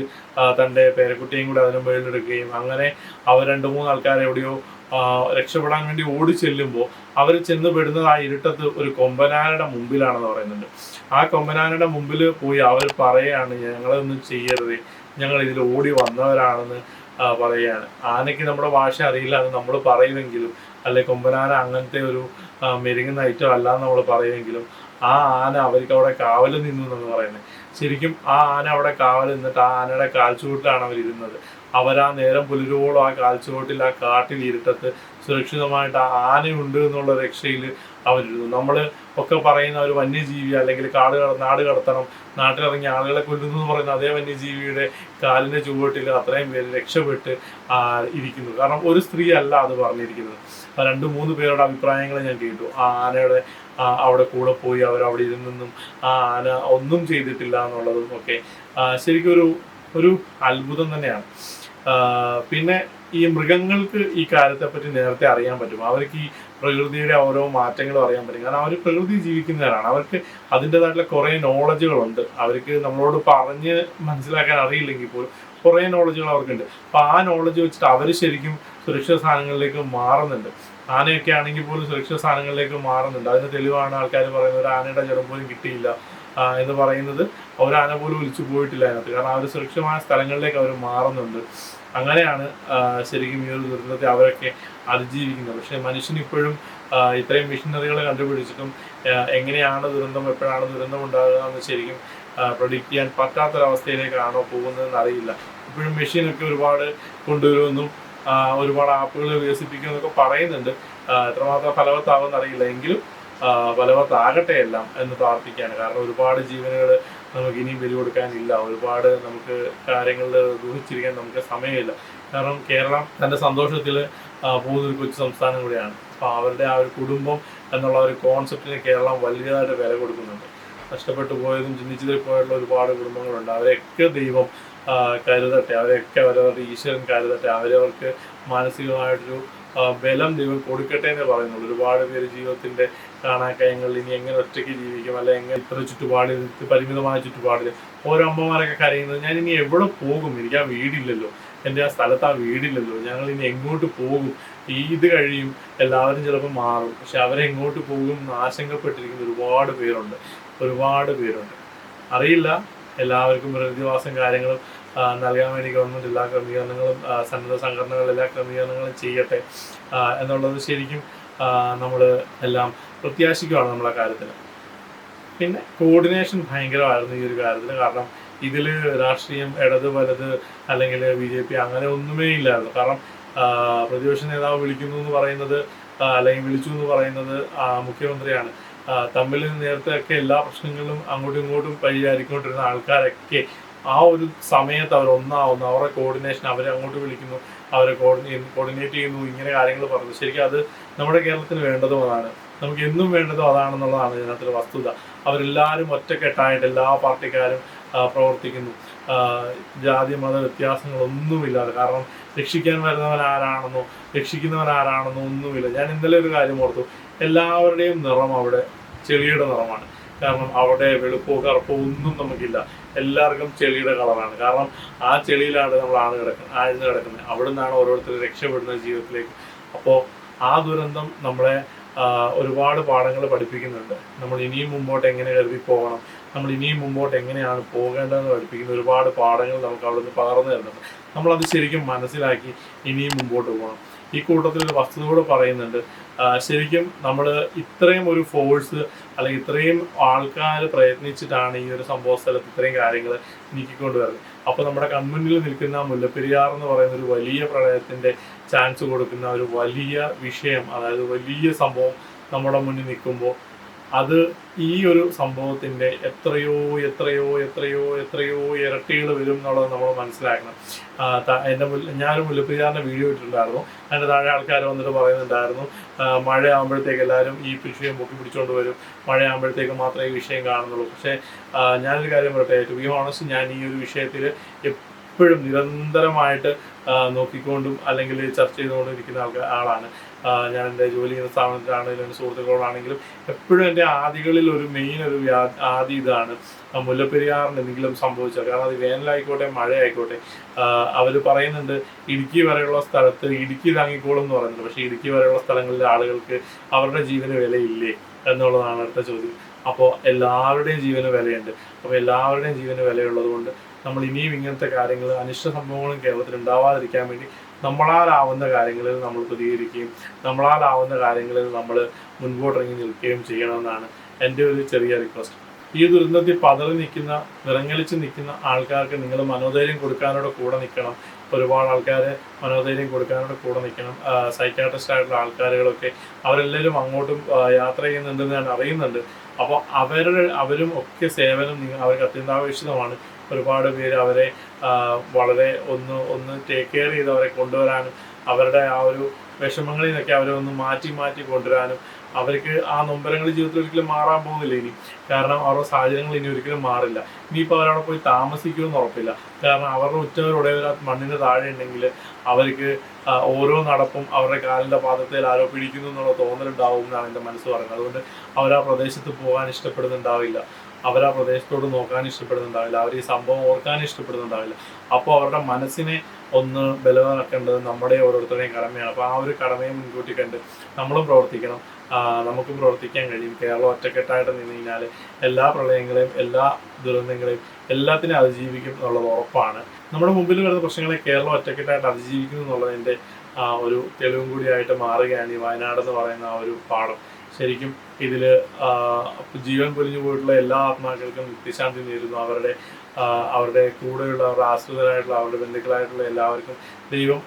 തന്റെ പേരക്കുട്ടിയും കൂടെ അതിന് മുകളിലെടുക്കുകയും അങ്ങനെ അവർ രണ്ട് മൂന്ന് ആൾക്കാർ എവിടെയോ രക്ഷപ്പെടാൻ വേണ്ടി ഓടി ചെല്ലുമ്പോൾ അവർ ചെന്ന് പെടുന്നത് ആ ഇരുട്ടത്ത് ഒരു കൊമ്പനാനയുടെ മുമ്പിലാണെന്ന് പറയുന്നുണ്ട്. ആ കൊമ്പനാനയുടെ മുമ്പിൽ പോയി അവർ പറയാണ് ഞങ്ങളൊന്നും ചെയ്യരുത്. ഞങ്ങൾ ഇതിൽ ഓടി വന്നവരാണെന്ന് പറയുകയാണ് ആനയ്ക്ക് നമ്മുടെ ഭാഷ അറിയില്ല എന്ന് നമ്മൾ പറയുമെങ്കിലും അല്ലെ കൊമ്പനാന അങ്ങനത്തെ ഒരു മെരുങ്ങുന്ന ഐറ്റം അല്ല എന്ന് നമ്മൾ പറയുമെങ്കിലും ആ ആന അവർക്ക് അവിടെ കാവൽ നിന്നു എന്ന് പറയുന്നത്. ശരിക്കും ആ ആന അവിടെ കാവൽ നിന്നിട്ട് ആ ആനയുടെ കാൽച്ചുവട്ടിലാണ് അവർ ഇരുന്നത് അവരാ നേരം പുലരുവോളം ആ കാൽച്ചുവട്ടിൽ ആ കാട്ടിൽ ഇരുട്ടത്ത് സുരക്ഷിതമായിട്ട് ആ ആനയുണ്ട് എന്നുള്ള രക്ഷയിൽ അവരിരുന്നു. നമ്മൾ ഒക്കെ പറയുന്ന ഒരു വന്യജീവി അല്ലെങ്കിൽ കാട് നാട് കടത്തണം നാട്ടിലിറങ്ങി ആളുകളെ കൊല്ലുന്നു എന്ന് പറയുന്ന അതേ വന്യജീവിയുടെ കാലിന്റെ ചുവട്ടിൽ അത്രയും പേര് രക്ഷപ്പെട്ട് ഇരിക്കുന്നു. കാരണം ഒരു സ്ത്രീ അല്ല അത് പറഞ്ഞിരിക്കുന്നത്. രണ്ട് മൂന്ന് പേരുടെ അഭിപ്രായങ്ങൾ ഞാൻ കേട്ടു. ആ ആനയുടെ അവിടെ കൂടെ പോയി അവർ അവിടെ ഇരുന്നെന്നും ആ ആന ഒന്നും ചെയ്തിട്ടില്ല എന്നുള്ളതും ഒക്കെ ശരിക്കും ഒരു ഒരു അത്ഭുതം തന്നെയാണ്. പിന്നെ ഈ മൃഗങ്ങൾക്ക് ഈ കാര്യത്തെ പറ്റി നേരത്തെ അറിയാൻ പറ്റും. അവർക്ക് ഈ പ്രകൃതിയുടെ ഓരോ മാറ്റങ്ങളും അറിയാൻ പറ്റും. കാരണം അവർ പ്രകൃതി ജീവിക്കുന്നവരാണ്. അവർക്ക് അതിന്റെതായിട്ടുള്ള കുറേ നോളജുകളുണ്ട് അവർക്ക് നമ്മളോട് പറഞ്ഞ് മനസ്സിലാക്കാൻ അറിയില്ലെങ്കിൽ പോലും കുറേ നോളജുകൾ അവർക്കുണ്ട്. അപ്പൊ ആ നോളജ് വെച്ചിട്ട് അവർ ശരിക്കും സുരക്ഷിത സ്ഥാനങ്ങളിലേക്ക് മാറുന്നുണ്ട്. ആനയൊക്കെ ആണെങ്കിൽ പോലും സുരക്ഷിത സ്ഥാനങ്ങളിലേക്ക് മാറുന്നുണ്ട്. അതിന് തെളിവാണ് ആൾക്കാർ പറയുന്നത് ഒരു ആനയുടെ ജലം പോലും കിട്ടിയില്ല. എന്ന് പറയുന്നത് ഒരു ആന പോലും ഒലിച്ചു പോയിട്ടില്ല അതിനകത്ത്. കാരണം അവർ സുരക്ഷിതമായ സ്ഥലങ്ങളിലേക്ക് അവർ മാറുന്നുണ്ട്. അങ്ങനെയാണ് ശരിക്കും ഈ ഒരു ദുരന്തത്തെ അവരൊക്കെ അതിജീവിക്കുന്നത്. പക്ഷെ മനുഷ്യൻ ഇപ്പോഴും ഇത്രയും മെഷീനറികൾ കണ്ടുപിടിച്ചിട്ടും എങ്ങനെയാണ് ദുരന്തം എപ്പോഴാണ് ദുരന്തം ഉണ്ടാകുക എന്ന് ശരിക്കും പ്രൊഡിക്റ്റ് ചെയ്യാൻ പറ്റാത്തൊരവസ്ഥയിലേക്കാണോ പോകുന്നതെന്ന് അറിയില്ല. ഇപ്പോഴും മെഷീനൊക്കെ ഒരുപാട് കൊണ്ടുവരുമെന്നും ആ, ഒരുപാട് ആപ്പുകൾ വികസിപ്പിക്കുമെന്നൊക്കെ പറയുന്നുണ്ട്. ആ, എത്രമാത്രം ഫലവത്താകുമെന്ന് അറിയില്ല. എങ്കിലും ആ, ഫലവത്താകട്ടെ എല്ലാം എന്ന് പ്രാർത്ഥിക്കുകയാണ്. കാരണം ഒരുപാട് ജീവനുകൾ നമുക്ക് ഇനിയും ബലി കൊടുക്കാനില്ല ഒരുപാട് നമുക്ക് കാര്യങ്ങളിൽ ദൂഹിച്ചിരിക്കാൻ നമുക്ക് സമയമില്ല. കാരണം കേരളം തന്റെ സന്തോഷത്തിൽ പോകുന്ന ഒരു കൊച്ചു സംസ്ഥാനം കൂടിയാണ്. അപ്പോൾ അവരുടെ ആ ഒരു കുടുംബം എന്നുള്ള ഒരു കോൺസെപ്റ്റിന് കേരളം വലിയതായിട്ട് വില കൊടുക്കുന്നുണ്ട്. നഷ്ടപ്പെട്ടു പോയതും ചിന്തിച്ചതിൽ പോയുള്ള ഒരുപാട് കുടുംബങ്ങളുണ്ട്. അവരെയൊക്കെ ദൈവം കരുതട്ടെ. അവരെയൊക്കെ അവരവരുടെ ഈശ്വരൻ കരുതട്ടെ. അവരവർക്ക് മാനസികമായിട്ടൊരു ബലം ദൈവം കൊടുക്കട്ടെ എന്ന് പറയുന്നുള്ളൂ. ഒരുപാട് പേര് ജീവിതത്തിന്റെ കാണാക്കയങ്ങളിൽ ഇനി എങ്ങനെ ഒറ്റയ്ക്ക് ജീവിക്കും? അല്ലെ എങ്ങനെ ഇത്ര ചുറ്റുപാടിൽ പരിമിതമായ ചുറ്റുപാടിൽ ഓരോ അമ്മമാരൊക്കെ കരയുന്നത് ഞാൻ ഇനി എവിടെ പോകും? എനിക്ക് ആ വീടില്ലല്ലോ. എന്റെ ആ സ്ഥലത്ത് ആ വീടില്ലല്ലോ. ഞങ്ങൾ ഇനി എങ്ങോട്ട് പോകും? ഈ ഇത് കഴിയും. എല്ലാവരും ചിലപ്പോൾ മാറും. പക്ഷെ അവരെങ്ങോട്ട് പോകും എന്ന് ആശങ്കപ്പെട്ടിരിക്കുന്ന ഒരുപാട് പേരുണ്ട്. ഒരുപാട് പേരുണ്ട്. അറിയില്ല. എല്ലാവർക്കും പ്രതിവാസം കാര്യങ്ങളും നൽകാൻ വേണ്ടി ഗവൺമെന്റ് എല്ലാ ക്രമീകരണങ്ങളും സന്നദ്ധ സംഘടനകൾ എല്ലാ ക്രമീകരണങ്ങളും ചെയ്യട്ടെ എന്നുള്ളത് ശരിക്കും നമ്മൾ എല്ലാം പ്രത്യാശിക്കുകയാണ് നമ്മളെ കാര്യത്തിൽ പിന്നെ കോർഡിനേഷൻ ഭയങ്കരമായിരുന്നു ഈ ഒരു കാര്യത്തിൽ കാരണം ഇതിൽ രാഷ്ട്രീയം ഇടത് വലത് അല്ലെങ്കിൽ ബി ജെ പി അങ്ങനെ ഒന്നുമേ ഇല്ലായിരുന്നു. കാരണം ആ, പ്രതിപക്ഷ നേതാവ് വിളിക്കുന്നു എന്ന് പറയുന്നത് അല്ലെങ്കിൽ വിളിച്ചു എന്ന് പറയുന്നത് മുഖ്യമന്ത്രിയാണ്. ആ, തമ്മിൽ നേരത്തെ ഒക്കെ എല്ലാ പ്രശ്നങ്ങളും അങ്ങോട്ടും ഇങ്ങോട്ടും പരിഹരിക്കൊണ്ടിരുന്ന ആൾക്കാരൊക്കെ ആ ഒരു സമയത്ത് അവർ ഒന്നാവുന്നു. അവരുടെ കോർഡിനേഷൻ അവരെ അങ്ങോട്ട് വിളിക്കുന്നു. അവരെ കോർഡിനേറ്റ് ചെയ്യുന്നു. ഇങ്ങനെ കാര്യങ്ങൾ പറഞ്ഞു. ശരിക്കും അത് നമ്മുടെ കേരളത്തിന് വേണ്ടതും അതാണ്. നമുക്ക് എന്നും വേണ്ടതും അതാണെന്നുള്ളതാണ് ഇതിനകത്തൊരു വസ്തുത. അവരെല്ലാവരും ഒറ്റക്കെട്ടായിട്ട് എല്ലാ പാർട്ടിക്കാരും പ്രവർത്തിക്കുന്നു. ജാതി മത വ്യത്യാസങ്ങളൊന്നുമില്ലാതെ. കാരണം രക്ഷിക്കാൻ വരുന്നവൻ ആരാണെന്നോ രക്ഷിക്കുന്നവൻ ആരാണെന്നോ ഒന്നുമില്ല. ഞാൻ ഇന്നലെ ഒരു കാര്യം ഓർത്തു. എല്ലാവരുടെയും നിറം അവിടെ ചെളിയുടെ നിറമാണ്. കാരണം അവിടെ വെളുപ്പോ കറുപ്പോ ഒന്നും നമുക്കില്ല. എല്ലാവർക്കും ചെളിയുടെ കളറാണ്. കാരണം ആ ചെളിയിലാണ് നമ്മൾ ആണ് കിടക്കുന്നത് ആഴ്ന്ന് കിടക്കുന്നത്. അവിടെ നിന്നാണ് ഓരോരുത്തർ രക്ഷപ്പെടുന്നത് ജീവിതത്തിലേക്ക്. അപ്പോൾ ആ ദുരന്തം നമ്മളെ ഒരുപാട് പാഠങ്ങൾ പഠിപ്പിക്കുന്നുണ്ട്. നമ്മൾ ഇനിയും മുമ്പോട്ട് എങ്ങനെ കരുതി പോകണം? നമ്മൾ ഇനിയും മുമ്പോട്ട് എങ്ങനെയാണ് പോകേണ്ടതെന്ന് പഠിപ്പിക്കുന്ന ഒരുപാട് പാഠങ്ങൾ നമുക്ക് അവിടെ നിന്ന് പകർന്നു തരുന്നുണ്ട്. നമ്മളത് ശരിക്കും മനസ്സിലാക്കി ഇനിയും മുമ്പോട്ട് പോകണം. ഈ കൂട്ടത്തിൽ ഒരു വസ്തുത പറയുന്നുണ്ട്. ശരിക്കും നമ്മൾ ഇത്രയും ഒരു ഫോഴ്സ് അല്ലെങ്കിൽ ഇത്രയും ആൾക്കാർ പ്രയത്നിച്ചിട്ടാണ് ഈ ഒരു സംഭവ സ്ഥലത്ത് ഇത്രയും കാര്യങ്ങൾ നീക്കിക്കൊണ്ടുവരുന്നത് അപ്പോൾ നമ്മുടെ കൺമുന്നിൽ നിൽക്കുന്ന മുല്ലപ്പെരിയാർ എന്ന് പറയുന്ന ഒരു വലിയ പ്രളയത്തിന്റെ ചാൻസ് കൊടുക്കുന്ന ഒരു വലിയ വിഷയം അതായത് വലിയ സംഭവം നമ്മുടെ മുന്നിൽ നിൽക്കുമ്പോൾ അത് ഈ ഒരു സംഭവത്തിന്റെ എത്രയോ എത്രയോ എത്രയോ എത്രയോ ഇരട്ടികൾ വരും എന്നുള്ളത് നമ്മൾ മനസ്സിലാക്കണം. എന്റെ ഞാനും മുല്ലപ്പെരിയാറിന്റെ വീഡിയോ ഇട്ടിട്ടുണ്ടായിരുന്നു. അതിന്റെ താഴെ ആൾക്കാർ വന്നിട്ട് പറയുന്നുണ്ടായിരുന്നു. മഴയാകുമ്പോഴത്തേക്ക് എല്ലാവരും ഈ വിഷയം പൊക്കി പിടിച്ചുകൊണ്ട് വരും. മഴയാകുമ്പോഴത്തേക്ക് മാത്രമേ ഈ വിഷയം കാണുന്നുള്ളൂ. പക്ഷേ ഞാനൊരു കാര്യം പറയട്ടെ. ടു ബി ഓണസ്റ്റ് ഞാൻ ഈ ഒരു വിഷയത്തിൽ എപ്പോഴും നിരന്തരമായിട്ട് നോക്കിക്കൊണ്ടും അല്ലെങ്കിൽ ചർച്ച ചെയ്തുകൊണ്ടും ഇരിക്കുന്ന ആൾക്കാർ ആളാണ്. ഞാൻ എന്റെ ജോലി ചെയ്യുന്ന സ്ഥാപനത്തിലാണെങ്കിലും എന്റെ സുഹൃത്തുക്കളോടാണെങ്കിലും എപ്പോഴും എന്റെ ആദികളിൽ ഒരു മെയിൻ ഒരു ആദി ഇതാണ്. മുല്ലപ്പെരിയാറിന് എന്തെങ്കിലും സംഭവിച്ചാൽ കാരണം അത് വേനലായിക്കോട്ടെ മഴയായിക്കോട്ടെ അവർ പറയുന്നുണ്ട് ഇടുക്കി വരെയുള്ള സ്ഥലത്ത് ഇടുക്കി താങ്ങിക്കോളും എന്ന് പറയുന്നുണ്ട്. പക്ഷേ ഇടുക്കി വരെയുള്ള സ്ഥലങ്ങളിലെ ആളുകൾക്ക് അവരുടെ ജീവന് വിലയില്ലേ എന്നുള്ളതാണ് അടുത്ത ചോദ്യം. അപ്പോൾ എല്ലാവരുടെയും ജീവന് വിലയുണ്ട്. അപ്പോൾ എല്ലാവരുടെയും ജീവന് വിലയുള്ളത് കൊണ്ട് നമ്മൾ ഇനിയും ഇങ്ങനത്തെ കാര്യങ്ങൾ അനിഷ്ട സംഭവങ്ങളും കേരളത്തിൽ ഉണ്ടാവാതിരിക്കാൻ വേണ്ടി നമ്മളാലാവുന്ന കാര്യങ്ങളിൽ നമ്മൾ പ്രതികരിക്കുകയും നമ്മളാലാവുന്ന കാര്യങ്ങളിൽ നമ്മൾ മുൻപോട്ടിറങ്ങി നിൽക്കുകയും ചെയ്യണമെന്നാണ് എന്റെ ഒരു ചെറിയ റിക്വസ്റ്റ് ഈ ദുരന്തത്തിൽ പതറി നിൽക്കുന്ന വിറങ്ങലിച്ച് നിൽക്കുന്ന ആൾക്കാർക്ക് നിങ്ങൾ മനോധൈര്യം കൊടുക്കാനോട് കൂടെ നിൽക്കണം. ഒരുപാട് ആൾക്കാർ മനോധൈര്യം കൊടുക്കാനോട് കൂടെ നിൽക്കണം. സൈക്കാട്രിസ്റ്റ് ആയിട്ടുള്ള ആൾക്കാരുകളൊക്കെ അവരെല്ലാവരും അങ്ങോട്ടും യാത്ര ചെയ്യുന്നുണ്ടെന്ന് ഞാൻ അറിയുന്നുണ്ട്. അപ്പോൾ അവരുടെ അവരും ഒക്കെ സേവനം അവർക്ക് അത്യന്താപേക്ഷിതമാണ്. ഒരുപാട് പേര് അവരെ വളരെ ഒന്ന് ഒന്ന് ടേക്ക് കെയർ ചെയ്ത് അവരെ കൊണ്ടുവരാനും അവരുടെ ആ ഒരു വിഷമങ്ങളിൽ നിന്നൊക്കെ അവരെ ഒന്ന് മാറ്റി മാറ്റി കൊണ്ടുവരാനും അവർക്ക് ആ നൊമ്പരങ്ങൾ ജീവിതത്തിൽ ഒരിക്കലും മാറാൻ പോകുന്നില്ല ഇനി. കാരണം അവരുടെ സാഹചര്യങ്ങൾ ഇനി ഒരിക്കലും മാറില്ല. ഇനിയിപ്പോൾ അവരവിടെ പോയി താമസിക്കുമെന്ന് ഉറപ്പില്ല. കാരണം അവരുടെ ഉറ്റവരുടയവർ ആ മണ്ണിന് താഴെ ഉണ്ടെങ്കിൽ അവർക്ക് ഓരോ നടപ്പും അവരുടെ കാലിന്റെ പാദത്തിൽ ആരോ പിടിക്കുന്നു എന്നുള്ള തോന്നലുണ്ടാവും എന്നാണ് എന്റെ മനസ്സ് പറയുന്നത്. അതുകൊണ്ട് അവർ ആ പ്രദേശത്ത് പോകാൻ ഇഷ്ടപ്പെടുന്നുണ്ടാവില്ല. അവർ ആ പ്രദേശത്തോട് നോക്കാൻ ഇഷ്ടപ്പെടുന്നുണ്ടാവില്ല. അവർ ഈ സംഭവം ഓർക്കാൻ ഇഷ്ടപ്പെടുന്നുണ്ടാവില്ല. അപ്പോൾ അവരുടെ മനസ്സിനെ ഒന്ന് ബലവാക്കേണ്ടത് നമ്മുടെ ഓരോരുത്തരുടെയും കടമയാണ്. അപ്പോൾ ആ ഒരു കടമയെ മുൻകൂട്ടി കണ്ട് നമ്മളും പ്രവർത്തിക്കണം. നമുക്ക് പ്രവർത്തിക്കാൻ കഴിയും. കേരളം ഒറ്റക്കെട്ടായിട്ട് നിന്ന് കഴിഞ്ഞാൽ എല്ലാ പ്രളയങ്ങളെയും എല്ലാ ദുരന്തങ്ങളെയും എല്ലാത്തിനെയും അതിജീവിക്കും എന്നുള്ളത് ഉറപ്പാണ്. നമ്മുടെ മുമ്പിൽ വരുന്ന പ്രശ്നങ്ങളെ കേരളം ഒറ്റക്കെട്ടായിട്ട് അതിജീവിക്കുന്നു എന്നുള്ളതിന്റെ ഒരു തെളിവും കൂടിയായിട്ട് മാറുകയാണ് ഈ വയനാട് എന്ന് പറയുന്ന ആ ഒരു പാഠം. ശരിക്കും ഇതിൽ ജീവൻ പൊലിഞ്ഞു പോയിട്ടുള്ള എല്ലാ ആത്മാക്കൾക്കും നിത്യശാന്തി നേരുന്നു. അവരുടെ അവരുടെ കൂടെയുള്ള അവരുടെ ആശ്രിതരായിട്ടുള്ള അവരുടെ ബന്ധുക്കളായിട്ടുള്ള എല്ലാവർക്കും ദൈവം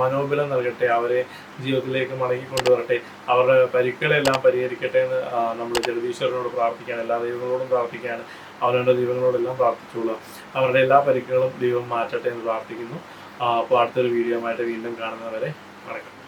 മനോബലം നൽകട്ടെ. അവരെ ജീവിതത്തിലേക്ക് മടങ്ങി കൊണ്ടുവരട്ടെ അവരുടെ പരിക്കുകളെല്ലാം പരിഹരിക്കട്ടെ എന്ന് നമ്മൾ ജഗദീശ്വരനോട് പ്രാർത്ഥിക്കുകയാണ്. എല്ലാ ദൈവങ്ങളോടും പ്രാർത്ഥിക്കുകയാണ്. അവരുടെ ദൈവങ്ങളോടെല്ലാം പ്രാർത്ഥിച്ചുകൊള്ളുക അവരുടെ എല്ലാ പരിക്കുകളും ദൈവം മാറ്റട്ടെ എന്ന് പ്രാർത്ഥിക്കുന്നു. അപ്പോൾ അടുത്തൊരു വീഡിയോ ആയിട്ട് വീണ്ടും കാണുന്നവരെ വണക്കം.